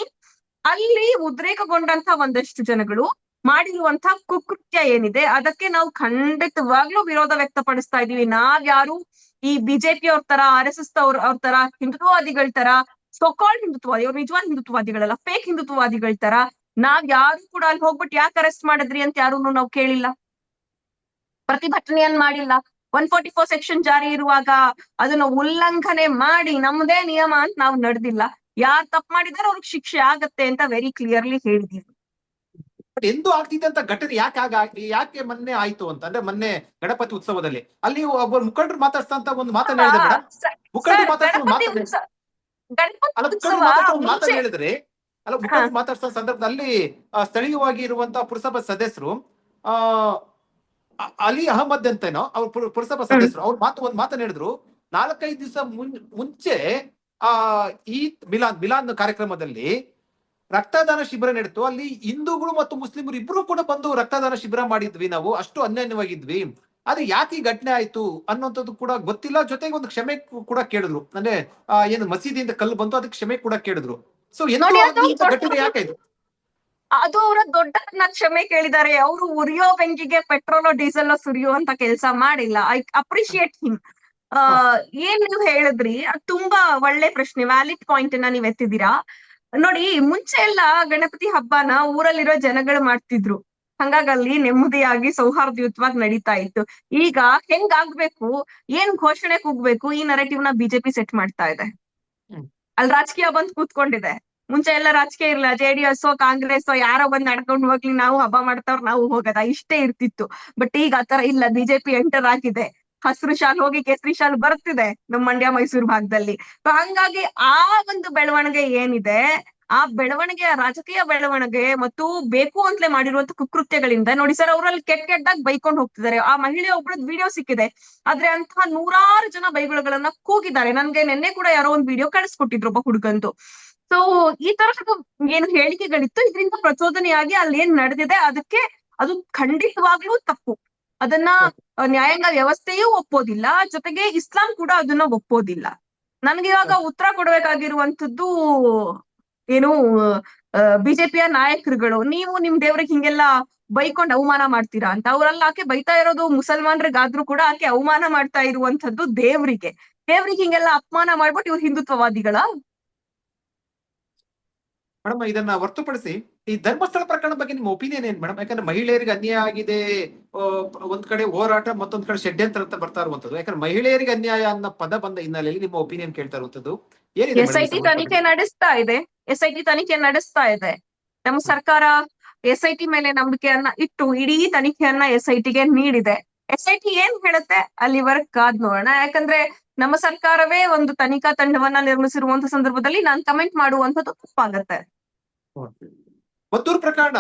ಅಲ್ಲಿ ಉದ್ರೇಕಗೊಂಡಂತ ಒಂದಷ್ಟು ಜನಗಳು ಮಾಡಿರುವಂತ ಕುಕೃತ್ಯ ಏನಿದೆ ಅದಕ್ಕೆ ನಾವು ಖಂಡಿತವಾಗ್ಲೂ ವಿರೋಧ ವ್ಯಕ್ತಪಡಿಸ್ತಾ ಇದೀವಿ ನಾವ್ಯಾರು ಈ ಬಿಜೆಪಿ ಅವ್ರ ತರ ಆರ್ ಎಸ್ ಎಸ್ ಅವ್ರ ಅವ್ರ ತರ ಹಿಂದುತ್ವವಾದಿಗಳ ತರ ಸೊಕಾಲ್ಡ್ ಹಿಂದುತ್ವವಾದಿ ಅವ್ರು ನಿಜವಾದ ಹಿಂದುತ್ವವಾದಿಗಳಲ್ಲ ಫೇಕ್ ಹಿಂದುತ್ವವಾದಿಗಳ ತರ ನಾವ್ ಯಾರು ಕೂಡ ಅಲ್ಲಿ ಹೋಗ್ಬಿಟ್ಟು ಯಾಕೆ ಅರೆಸ್ಟ್ ಮಾಡಿದ್ರಿ ಅಂತ ಯಾರು ನಾವು ಕೇಳಿಲ್ಲ. ಪ್ರತಿಭಟನೆಯನ್ನ ಮಾಡಿಲ್ಲ. ಒನ್ ಫೋರ್ಟಿ ಫೋರ್ ಸೆಕ್ಷನ್ ಜಾರಿ ಇರುವಾಗ ಅದನ್ನ ಉಲ್ಲಂಘನೆ ಮಾಡಿ ನಮ್ದೇ ನಿಯಮ ಅಂತ ನಾವು ನಡೆದಿಲ್ಲ. ಯಾರು ತಪ್ಪು ಮಾಡಿದಾರೆ ಅವ್ರಿಗೆ ಶಿಕ್ಷೆ ಆಗತ್ತೆ ಅಂತ ವೆರಿ ಕ್ಲಿಯರ್ಲಿ ಹೇಳಿದೀವಿ. ಬಟ್ ಎಂದು ಆಗ್ತಿದ್ದಂತ ಘಟನೆ ಯಾಕೆ ಆಗ ಯಾಕೆ ಮೊನ್ನೆ ಆಯ್ತು ಅಂತ ಅಂದ್ರೆ ಮೊನ್ನೆ ಗಣಪತಿ ಉತ್ಸವದಲ್ಲಿ. ಅಲ್ಲಿ ಒಬ್ಬ ಮುಖಂಡರು ಮಾತಾಡ್ತಂತ ಒಂದು ಮಾತನ್ನ ಹೇಳಿದ್ರೆ? ಮುಖಂಡರು ಗಣಪತಿ ಮಾತನ್ನ ಹೇಳಿದ್ರೆ. ಅಲ್ಲ ಮುಖಂಡರು ಮಾತಾಡ್ತ ಸಂದರ್ಭದಲ್ಲಿ ಸ್ಥಳೀಯವಾಗಿ ಇರುವಂತಹ ಪುರಸಭಾ ಸದಸ್ಯರು ಆ ಅಲಿ ಅಹಮದ್ ಅಂತೇನೋ ಅವ್ರ ಪುರ- ಪುರಸಭಾ ಸದಸ್ಯರು. ಅವ್ರ ಮಾತು ಒಂದ್ ಮಾತನ್ನ ಹೇಳಿದ್ರು. ನಾಲ್ಕೈದು ದಿವಸ ಮುಂಚೆ ಆ ಈದ್ ಮಿಲಾನ್ ಮಿಲಾನ್ ಕಾರ್ಯಕ್ರಮದಲ್ಲಿ ರಕ್ತದಾನ ಶಿಬಿರ ನಡೀತು ಅಲ್ಲಿ ಹಿಂದೂಗಳು ಮತ್ತು ಮುಸ್ಲಿಮರು ಇಬ್ರು ಕೂಡ ಬಂದು ರಕ್ತದಾನ ಶಿಬಿರ ಮಾಡಿದ್ವಿ ನಾವು. ಅಷ್ಟು ಅನ್ಯಾನ್ಯವಾಗಿದ್ವಿ ಅದು ಯಾಕೆ ಈ ಘಟನೆ ಆಯ್ತು ಅನ್ನೋಂಥದ್ದು ಕೂಡ ಗೊತ್ತಿಲ್ಲ. ಜೊತೆಗೆ ಒಂದು ಕ್ಷಮೆ ಕೂಡ ಕೇಳಿದ್ರು. ಅಂದ್ರೆ ಏನು ಮಸೀದಿಯಿಂದ ಕಲ್ಲು ಬಂತು ಅದಕ್ಕೆ ಕ್ಷಮೆ ಕೂಡ ಕೇಳಿದ್ರು. ಸೊ ಘಟನೆ ಯಾಕಾಯ್ತು? ಅದು ಅವರ ದೊಡ್ಡ ಕ್ಷಮೆ ಕೇಳಿದ್ದಾರೆ ಅವರು ಉರಿಯೋ ಬೆಂಕಿಗೆ ಪೆಟ್ರೋಲ್ ಡೀಸೆಲ್ ಸುರಿಯುವಂತ ಕೆಲಸ ಮಾಡಿಲ್ಲ. I appreciate him. ಏನ್ ನೀವು ಹೇಳಿದ್ರಿ? ಅದು ತುಂಬಾ ಒಳ್ಳೆ ಪ್ರಶ್ನೆ ವ್ಯಾಲಿಡ್ ಪಾಯಿಂಟ್ ಅನ್ನ ನೀವ್ ಎತ್ತಿದ್ದೀರಾ? ನೋಡಿ ಮುಂಚೆ ಎಲ್ಲ ಗಣಪತಿ ಹಬ್ಬನ ಊರಲ್ಲಿರೋ ಜನಗಳು ಮಾಡ್ತಿದ್ರು. ಹಂಗಾಗಿ ಅಲ್ಲಿ ನೆಮ್ಮದಿಯಾಗಿ ಸೌಹಾರ್ದಯುತವಾಗಿ ನಡೀತಾ ಇತ್ತು. ಈಗ ಹೆಂಗಾಗ್ಬೇಕು? ಏನ್ ಘೋಷಣೆ ಕೂಗ್ಬೇಕು? ಈ ನರೇಟಿವ್ನ ಬಿಜೆಪಿ ಸೆಟ್ ಮಾಡ್ತಾ ಇದೆ. ಅಲ್ಲಿ ರಾಜಕೀಯ ಬಂದ್ ಕೂತ್ಕೊಂಡಿದೆ. ಮುಂಚೆ ಎಲ್ಲ ರಾಜಕೀಯ ಇರಲ್ಲ ಜೆ ಡಿ ಎಸ್ ಕಾಂಗ್ರೆಸ್ ಯಾರೋ ಬಂದ್ ನಡ್ಕೊಂಡು ಹೋಗ್ಲಿ, ನಾವು ಹಬ್ಬ ಮಾಡ್ತಾವ್ರ ನಾವು ಹೋಗದ. ಇಷ್ಟೇ ಇರ್ತಿತ್ತು. ಬಟ್ ಈಗ ಆತರ ಇಲ್ಲ. ಬಿಜೆಪಿ ಎಂಟರ್ ಆಗಿದೆ ಹಸಿರು ಶಾಲ್ ಹೋಗಿ ಕೇಸರಿ ಶಾಲ್ ಬರ್ತಿದೆ ನಮ್ ಮಂಡ್ಯ ಮೈಸೂರು ಭಾಗದಲ್ಲಿ. ಹಂಗಾಗಿ ಆ ಒಂದು ಬೆಳವಣಿಗೆ ಏನಿದೆ, ಆ ಬೆಳವಣಿಗೆ ರಾಜಕೀಯ ಬೆಳವಣಿಗೆ ಮತ್ತು ಬೇಕು ಅಂತಲೇ ಮಾಡಿರುವಂತ ಕುಕೃತ್ಯಗಳಿಂದ ನೋಡಿ ಸರ್, ಅವರಲ್ಲಿ ಕೆಟ್ಟ ಕೆಟ್ಟಾಗಿ ಬೈಕೊಂಡು ಹೋಗ್ತಿದ್ದಾರೆ. ಆ ಮಹಿಳೆ ಒಬ್ಬಳದ್ ವಿಡಿಯೋ ಸಿಕ್ಕಿದೆ. ಆದ್ರೆ ಅಂತಹ ನೂರಾರು ಜನ ಬೈಗುಳಗಳನ್ನ ಕೂಗಿದ್ದಾರೆ. ನನ್ಗೆ ನಿನ್ನೆ ಕೂಡ ಯಾರೋ ಒಂದ್ ವಿಡಿಯೋ ಕಳಿಸ್ಕೊಟ್ಟಿದ್ರು ಒಬ್ಬ ಹುಡುಗಂದು. ಸೊ ಈ ತರಹದ ಏನು ಹೇಳಿಕೆಗಳಿತ್ತು. ಇದರಿಂದ ಪ್ರಚೋದನೆಯಾಗಿ ಅಲ್ಲಿ ಏನ್ ನಡೆದಿದೆ. ಅದಕ್ಕೆ ಅದು ಖಂಡಿತವಾಗ್ಲೂ ತಪ್ಪು. ಅದನ್ನ ನ್ಯಾಯಾಂಗ ವ್ಯವಸ್ಥೆಯೂ ಒಪ್ಪೋದಿಲ್ಲ. ಜೊತೆಗೆ ಇಸ್ಲಾಂ ಕೂಡ ಅದನ್ನ ಒಪ್ಪೋದಿಲ್ಲ. ನನ್ಗೆ ಇವಾಗ ಉತ್ತರ ಕೊಡ್ಬೇಕಾಗಿರುವಂತದ್ದು ಏನು ಬಿಜೆಪಿಯ ನಾಯಕರುಗಳು. ನೀವು ನಿಮ್ ದೇವ್ರಿಗೆ ಹಿಂಗೆಲ್ಲ ಬೈಕೊಂಡ್ ಅವಮಾನ ಮಾಡ್ತೀರಾ ಅಂತ. ಅವ್ರಲ್ಲ ಆಕೆ ಬೈತಾ ಇರೋದು ಮುಸಲ್ಮಾನರಿಗಾದ್ರೂ ಕೂಡ ಆಕೆ ಅವಮಾನ ಮಾಡ್ತಾ ಇರುವಂತದ್ದು ದೇವ್ರಿಗೆ. ದೇವ್ರಿಗೆ ಹಿಂಗೆಲ್ಲ ಅಪಮಾನ ಮಾಡ್ಬಿಟ್ಟು ಇವ್ರು ಹಿಂದುತ್ವವಾದಿಗಳ? ಮೇಡಮ್ ಇದನ್ನ ಹೊರತುಪಡಿಸಿ ಈ ಧರ್ಮಸ್ಥಳ ಪ್ರಕರಣ ಬಗ್ಗೆ ನಿಮ್ಮ ಒಪಿನಿಯನ್ ಏನ್ ಮೇಡಮ್? ಯಾಕಂದ್ರೆ ಮಹಿಳೆಯರಿಗೆ ಅನ್ಯಾಯ ಆಗಿದೆ ಒಂದ್ ಕಡೆ ಹೋರಾಟ ಮತ್ತೊಂದ್ ಕಡೆ ಷಡ್ಯಂತ್ರ ಅಂತ ಬರ್ತಾ ಇರುವಂತದ್ದು ಯಾಕಂದ್ರೆ ಮಹಿಳೆಯರಿಗೆ ಅನ್ಯಾಯ ಅನ್ನೋ ಪದ ಬಂದ ಹಿನ್ನೆಲೆಯಲ್ಲಿ ನಿಮ್ಮ ಒಪಿನಿಯನ್ ಕೇಳ್ತಾ ಇರುವಂತದ್ದು ಎಸ್ ಐ ಟಿ ತನಿಖೆ ನಡೆಸ್ತಾ ಇದೆ. ಎಸ್ ಐ ಟಿ ತನಿಖೆ ನಡೆಸ್ತಾ ಇದೆ. ನಮ್ಮ ಸರ್ಕಾರ ಎಸ್ ಐ ಟಿ ಮೇಲೆ ನಂಬಿಕೆಯನ್ನ ಇಟ್ಟು ಇಡೀ ತನಿಖೆಯನ್ನ ಎಸ್ ಐ ಟಿಗೆ ನೀಡಿದೆ. ಎಸ್ ಐ ಟಿ ಏನ್ ಹೇಳುತ್ತೆ? ಅಲ್ಲಿವರೆಗ್ ಕಾದ್ ನೋಡೋಣ. ಯಾಕಂದ್ರೆ ನಮ್ಮ ಸರ್ಕಾರವೇ ಒಂದು ತನಿಖಾ ತಂಡವನ್ನ ನಿರ್ಮಿಸಿರುವಂತ ಸಂದರ್ಭದಲ್ಲಿ ನಾನು ಕಮೆಂಟ್ ಮಾಡುವಂತದ್ದು ತಪ್ಪಾಗತ್ತೆ. ಮದ್ದೂರು ಪ್ರಕರಣ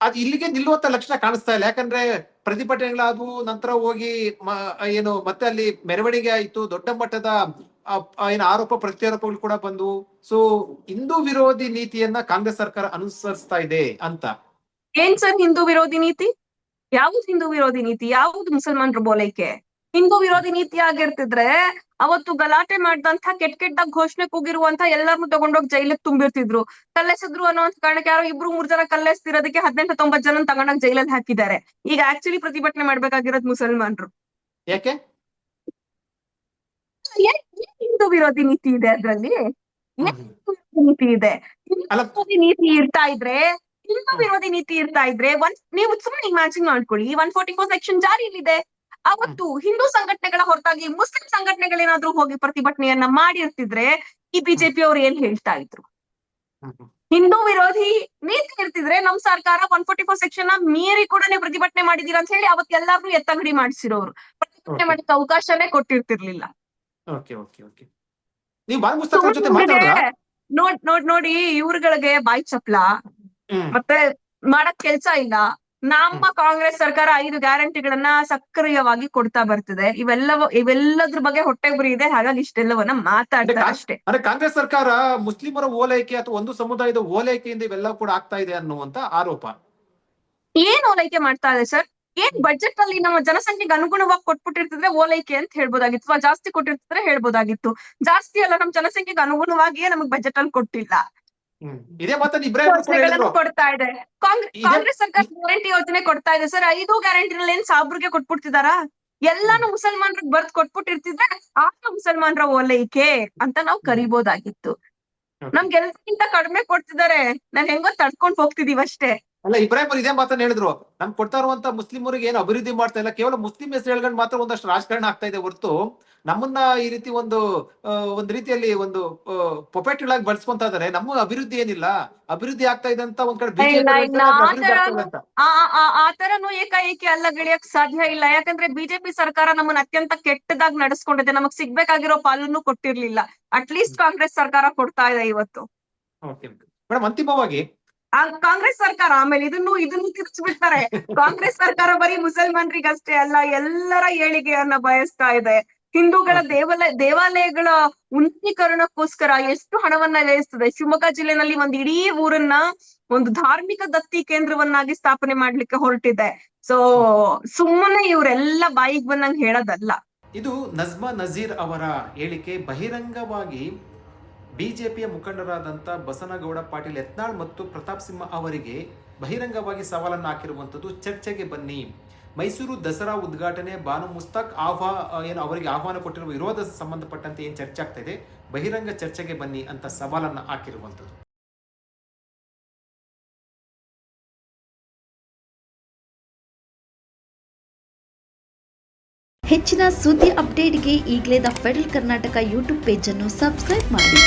ಅದು ಇಲ್ಲಿಗೆ ನಿಲ್ಲುವಂತ ಲಕ್ಷಣ ಕಾಣಿಸ್ತಾ ಇಲ್ಲ. ಯಾಕಂದ್ರೆ ಪ್ರತಿಭಟನೆಗಳಾದ್ವು ನಂತರ ಹೋಗಿ ಏನು ಮತ್ತೆ ಅಲ್ಲಿ ಮೆರವಣಿಗೆ ಆಯ್ತು. ದೊಡ್ಡ ಮಟ್ಟದ ಏನು ಆರೋಪ ಪ್ರತ್ಯಾರೋಪಗಳು ಕೂಡ ಬಂದವು ಸೊ ಹಿಂದೂ ವಿರೋಧಿ ನೀತಿಯನ್ನ ಕಾಂಗ್ರೆಸ್ ಸರ್ಕಾರ ಅನುಸರಿಸ್ತಾ ಇದೆ ಅಂತ. ಏನ್ ಸರ್ ಹಿಂದೂ ವಿರೋಧಿ ನೀತಿ? ಯಾವ್ದು ಹಿಂದೂ ವಿರೋಧಿ ನೀತಿ ಯಾವ್ದು ಮುಸಲ್ಮಾನರ ಬೋಲೈಕೆ? ಹಿಂದೂ ವಿರೋಧಿ ನೀತಿ ಆಗಿರ್ತಿದ್ರೆ ಅವತ್ತು ಗಲಾಟೆ ಮಾಡ್ದಂತ ಕೆಟ್ಟ ಕೆಟ್ಟ ಘೋಷಣೆ ಕೂಗಿರುವಂತ ಎಲ್ಲಾರ್ನು ತಗೊಂಡೋಗಿ ಜೈಲಿಗೆ ತುಂಬಿರ್ತಿದ್ರು. ಕಲ್ಲೆಸಿದ್ರು ಅನ್ನೋ ಕಾರಣಕ್ಕೆ ಯಾರೋ ಇಬ್ರು ಮೂರ್ ಜನ ಕಲ್ಲೆಸ್ತಿರೋದಕ್ಕೆ ಹದಿನೆಂಟು ತೊಂಬತ್ ಜನ ತಗೊಂಡೋಗಿ ಜೈಲಲ್ಲಿ ಹಾಕಿದ್ದಾರೆ. ಈಗ ಆಕ್ಚುಲಿ ಪ್ರತಿಭಟನೆ ಮಾಡ್ಬೇಕಾಗಿರೋದು ಮುಸಲ್ಮಾನ್ರು. ಯಾಕೆ? ಹಿಂದೂ ವಿರೋಧಿ ನೀತಿ ಇದೆ ಅದ್ರಲ್ಲಿ? ನೀತಿ ಇದೆ. ಹಿಂದೂ ವಿರೋಧಿ ನೀತಿ ಇರ್ತಾ ಇದ್ರೆ ಹಿಂದೂ ವಿರೋಧಿ ನೀತಿ ಇರ್ತಾ ಇದ್ರೆ ಒನ್ ನೀವು ಸುಮ್ಮನೆ ಇಮ್ಯಾಜಿನ್ ಮಾಡ್ಕೊಳ್ಳಿ ಒನ್ ಫೋರ್ಟಿ ಫೋರ್ ಸೆಕ್ಷನ್ ಜಾರಿಯಲ್ಲಿದೆ. ಅವತ್ತು ಹಿಂದೂ ಸಂಘಟನೆಗಳ ಹೊರತಾಗಿ ಮುಸ್ಲಿಂ ಸಂಘಟನೆಗಳೇನಾದ್ರೂ ಹೋಗಿ ಪ್ರತಿಭಟನೆಯನ್ನ ಮಾಡಿರ್ತಿದ್ರೆ ಈ ಬಿಜೆಪಿ ಅವ್ರು ಏನ್ ಹೇಳ್ತಾ ಇದ್ರು? ಹಿಂದೂ ವಿರೋಧಿ ನೀತಿ ಇರ್ತಿದ್ರೆ ನಮ್ ಸರ್ಕಾರ ಒನ್ ಫೋರ್ಟಿ ಫೋರ್ ಸೆಕ್ಷನ್ ಮೀರಿ ಕೂಡ ನೀವು ಪ್ರತಿಭಟನೆ ಮಾಡಿದೀರಾ ಅಂತ ಹೇಳಿ ಅವತ್ತು ಎಲ್ಲಾರ್ನು ಎತ್ತಂಗಡಿ ಮಾಡಿಸಿರೋರು. ಪ್ರತಿಭಟನೆ. ಮಾಡಕ್ಕೆ ಅವಕಾಶನೇ ಕೊಟ್ಟಿರ್ತಿರ್ಲಿಲ್ಲ. ನೋಡ್ ನೋಡ್ ನೋಡಿ ಇವ್ರಗಳಿಗೆ ಬಾಯಿ ಚಪ್ಲ. ಮತ್ತೆ ಮಾಡಕ್ ಕೆಲ್ಸ ಇಲ್ಲ. ನಮ್ಮ ಕಾಂಗ್ರೆಸ್ ಸರ್ಕಾರ ಐದು ಗ್ಯಾರಂಟಿಗಳನ್ನ ಸಕ್ರಿಯವಾಗಿ ಕೊಡ್ತಾ ಬರ್ತಿದೆ. ಇವೆಲ್ಲವ ಇವೆಲ್ಲದ್ರ ಬಗ್ಗೆ ಹೊಟ್ಟೆ ಬರಿ ಇದೆ. ಹಾಗಾಗಿ ಇಷ್ಟೆಲ್ಲವನ್ನ ಮಾತಾಡ್ತಾರೆ ಅಷ್ಟೇ. ಅಂದ್ರೆ ಕಾಂಗ್ರೆಸ್ ಸರ್ಕಾರ ಮುಸ್ಲಿಮರ ಓಲೈಕೆ ಅಥವಾ ಒಂದು ಸಮುದಾಯದ ಓಲೈಕೆಯಿಂದ ಇವೆಲ್ಲ ಕೂಡ ಆಗ್ತಾ ಇದೆ ಅನ್ನುವಂತ ಆರೋಪ. ಏನ್ ಓಲೈಕೆ ಮಾಡ್ತಾ ಇದೆ ಸರ್? ಏನ್ ಬಜೆಟ್ ಅಲ್ಲಿ ನಮ್ಮ ಜನಸಂಖ್ಯೆಗೆ ಅನುಗುಣವಾಗಿ ಕೊಟ್ಬಿಟ್ಟಿರ್ತಿದ್ರೆ ಓಲೈಕೆ ಅಂತ ಹೇಳ್ಬೋದಾಗಿತ್ತು ಅಥವಾ ಜಾಸ್ತಿ ಕೊಟ್ಟಿರ್ತಿದ್ರೆ ಹೇಳ್ಬೋದಾಗಿತ್ತು. ಜಾಸ್ತಿ ಅಲ್ಲ ನಮ್ ಜನಸಂಖ್ಯೆಗೆ ಅನುಗುಣವಾಗಿಯೇ ನಮಗ್ ಬಜೆಟ್ ಅಲ್ಲಿ ಕೊಟ್ಟಿಲ್ಲ. ಇದೇ ಮತ್ತೆ ಇಬ್ರಾಹಿಂ ಕೂಡ ಹೇಳಿದ್ರು. ಕೊಡ್ತಾ ಇದೆ. ಕಾಂಗ್ರೆಸ್ ಕಾಂಗ್ರೆಸ್ ಸರ್ಕಾರ ಗ್ಯಾರಂಟಿ ಯೋಜನೆ ಕೊಡ್ತಾ ಇದೆ. ಸರ್ ಐದು ಗ್ಯಾರಂಟಿನಲ್ಲಿ ಏನ್ ಸಾಬ್ರಿಗೆ ಕೊಟ್ಬಿಡ್ತಿದಾರ? ಎಲ್ಲಾನು ಮುಸಲ್ಮಾನ್ರಿಗೆ ಬರ್ದ್ ಕೊಟ್ಬಿಟ್ಟಿರ್ತಿದ್ರೆ ಆ ಮುಸಲ್ಮಾನ್ರ ಓಲೈಕೆ ಅಂತ ನಾವು ಕರಿಬೋದಾಗಿತ್ತು. Okay. ನಮ್ಗೆ ಎಲ್ಲಕ್ಕಿಂತ ಕಡಿಮೆ ಕೊಡ್ತಿದ್ದಾರೆ ನಾವ್ ಹೆಂಗೋ ತಡ್ಕೊಂಡ್ ಹೋಗ್ತಿದೀವಿ ಅಷ್ಟೇ. ಅಲ್ಲ ಇಬ್ರಾಹಿಂ ಅವ್ರು ಇದೇ ಮಾತನ್ನ ಹೇಳಿದ್ರು. ನಮ್ ಕೊಡ್ತಾ ಇರುವಂತ ಮುಸ್ಲಿಮರಿಗೆ ಏನು ಅಭಿವೃದ್ಧಿ ಮಾಡ್ತಾ ಇಲ್ಲ. ಕೇವಲ ಮುಸ್ಲಿಂ ಹೆಸರು ಹೇಳ್ಕೊಂಡು ಮಾತ್ರ ಒಂದಷ್ಟು ರಾಜಕಾರಣ ಆಗ್ತಾ ಇದೆ ಹೊರತು. ನಮ್ಮನ್ನ ಈ ರೀತಿ ಒಂದು ಒಂದು ರೀತಿಯಲ್ಲಿ ಒಂದು ಪೊಪೆಟ್ಗಳಾಗಿ ಬಳಸ್ಕೊಂತ ಇದಾರೆ ನಮ್ಮ ಅಭಿವೃದ್ಧಿ ಏನಿಲ್ಲ. ಅಭಿವೃದ್ಧಿ ಆಗ್ತಾ ಇದೆ ಅಂತ ಒಂದ್ ಕಡೆ ಆತರನು ಏಕಾಏಕಿ ಅಲ್ಲ ಗೆಳೆಯಕ್ ಸಾಧ್ಯ ಇಲ್ಲ. ಯಾಕಂದ್ರೆ ಬಿಜೆಪಿ ಸರ್ಕಾರ ನಮ್ಮನ್ನ ಅತ್ಯಂತ ಕೆಟ್ಟದಾಗಿ ನಡೆಸ್ಕೊಂಡಿದೆ. ನಮಗ್ ಸಿಗ್ಬೇಕಾಗಿರೋ ಪಾಲನ್ನು ಕೊಟ್ಟಿರ್ಲಿಲ್ಲ. ಅಟ್ಲೀಸ್ಟ್ ಕಾಂಗ್ರೆಸ್ ಸರ್ಕಾರ ಕೊಡ್ತಾ ಇದೆ ಇವತ್ತು. ಮೇಡಮ್ ಅಂತಿಮವಾಗಿ. ಆ ಕಾಂಗ್ರೆಸ್ ಸರ್ಕಾರ ಆಮೇಲೆ ಇದನ್ನು ಇದನ್ನು ತಿರ್ಚ್ಬಿಡ್ತಾರೆ. <laughs> ಕಾಂಗ್ರೆಸ್ ಸರ್ಕಾರ ಬರೀ ಮುಸಲ್ಮಾನರಿಗಷ್ಟೇ ಅಲ್ಲ ಎಲ್ಲರ ಏಳಿಗೆಯನ್ನ ಬಯಸ್ತಾ ಇದೆ. ಹಿಂದೂಗಳ ದೇವಾಲಯ ದೇವಾಲಯಗಳ ಉನ್ನತೀಕರಣಕ್ಕೋಸ್ಕರ ಎಷ್ಟು ಹಣವನ್ನ ವ್ಯಯಿಸ್ತದೆ? ಶಿವಮೊಗ್ಗ ಜಿಲ್ಲೆನಲ್ಲಿ ಒಂದು ಇಡೀ ಊರನ್ನ ಒಂದು ಧಾರ್ಮಿಕ ದತ್ತಿ ಕೇಂದ್ರವನ್ನಾಗಿ ಸ್ಥಾಪನೆ ಮಾಡ್ಲಿಕ್ಕೆ ಹೊರಟಿದೆ. ಸೊ ಸುಮ್ಮನೆ ಇವರೆಲ್ಲ ಬಾಯಿಗೆ ಬಂದಂಗ್ ಹೇಳೋದಲ್ಲ. ಇದು ನಜ್ಮಾ ನಜೀರ್ ಅವರ ಹೇಳಿಕೆ ಬಹಿರಂಗವಾಗಿ ಬಿಜೆಪಿಯ ಮುಖಂಡರಾದಂತ ಬಸನಗೌಡ ಪಾಟೀಲ್ ಯತ್ನಾಳ್ ಮತ್ತು ಪ್ರತಾಪ್ ಸಿಂಹ ಅವರಿಗೆ ಬಹಿರಂಗವಾಗಿ ಸವಾಲನ್ನು ಹಾಕಿರುವಂಥದ್ದು ಚರ್ಚೆಗೆ ಬನ್ನಿ. ಮೈಸೂರು ದಸರಾ ಉದ್ಘಾಟನೆ ಬಾನು ಮುಸ್ತಾಕ್ ಆಹ್ವಾ ಏನು ಅವರಿಗೆ ಆಹ್ವಾನ ಕೊಟ್ಟಿರುವ ವಿರೋಧ ಸಂಬಂಧಪಟ್ಟಂತೆ ಏನು ಚರ್ಚೆ ಆಗ್ತಾ ಇದೆ? ಬಹಿರಂಗ ಚರ್ಚೆಗೆ ಬನ್ನಿ ಅಂತ ಸವಾಲನ್ನು ಹಾಕಿರುವಂಥದ್ದು. ಹೆಚ್ಚಿನ ಸುದ್ದಿ ಅಪ್ಡೇಟ್ಗೆ ಈಗಲೇ ದ ಫೆಡರಲ್ ಕರ್ನಾಟಕ ಯೂಟ್ಯೂಬ್ ಪೇಜನ್ನು ಸಬ್ಸ್ಕ್ರೈಬ್ ಮಾಡಿ.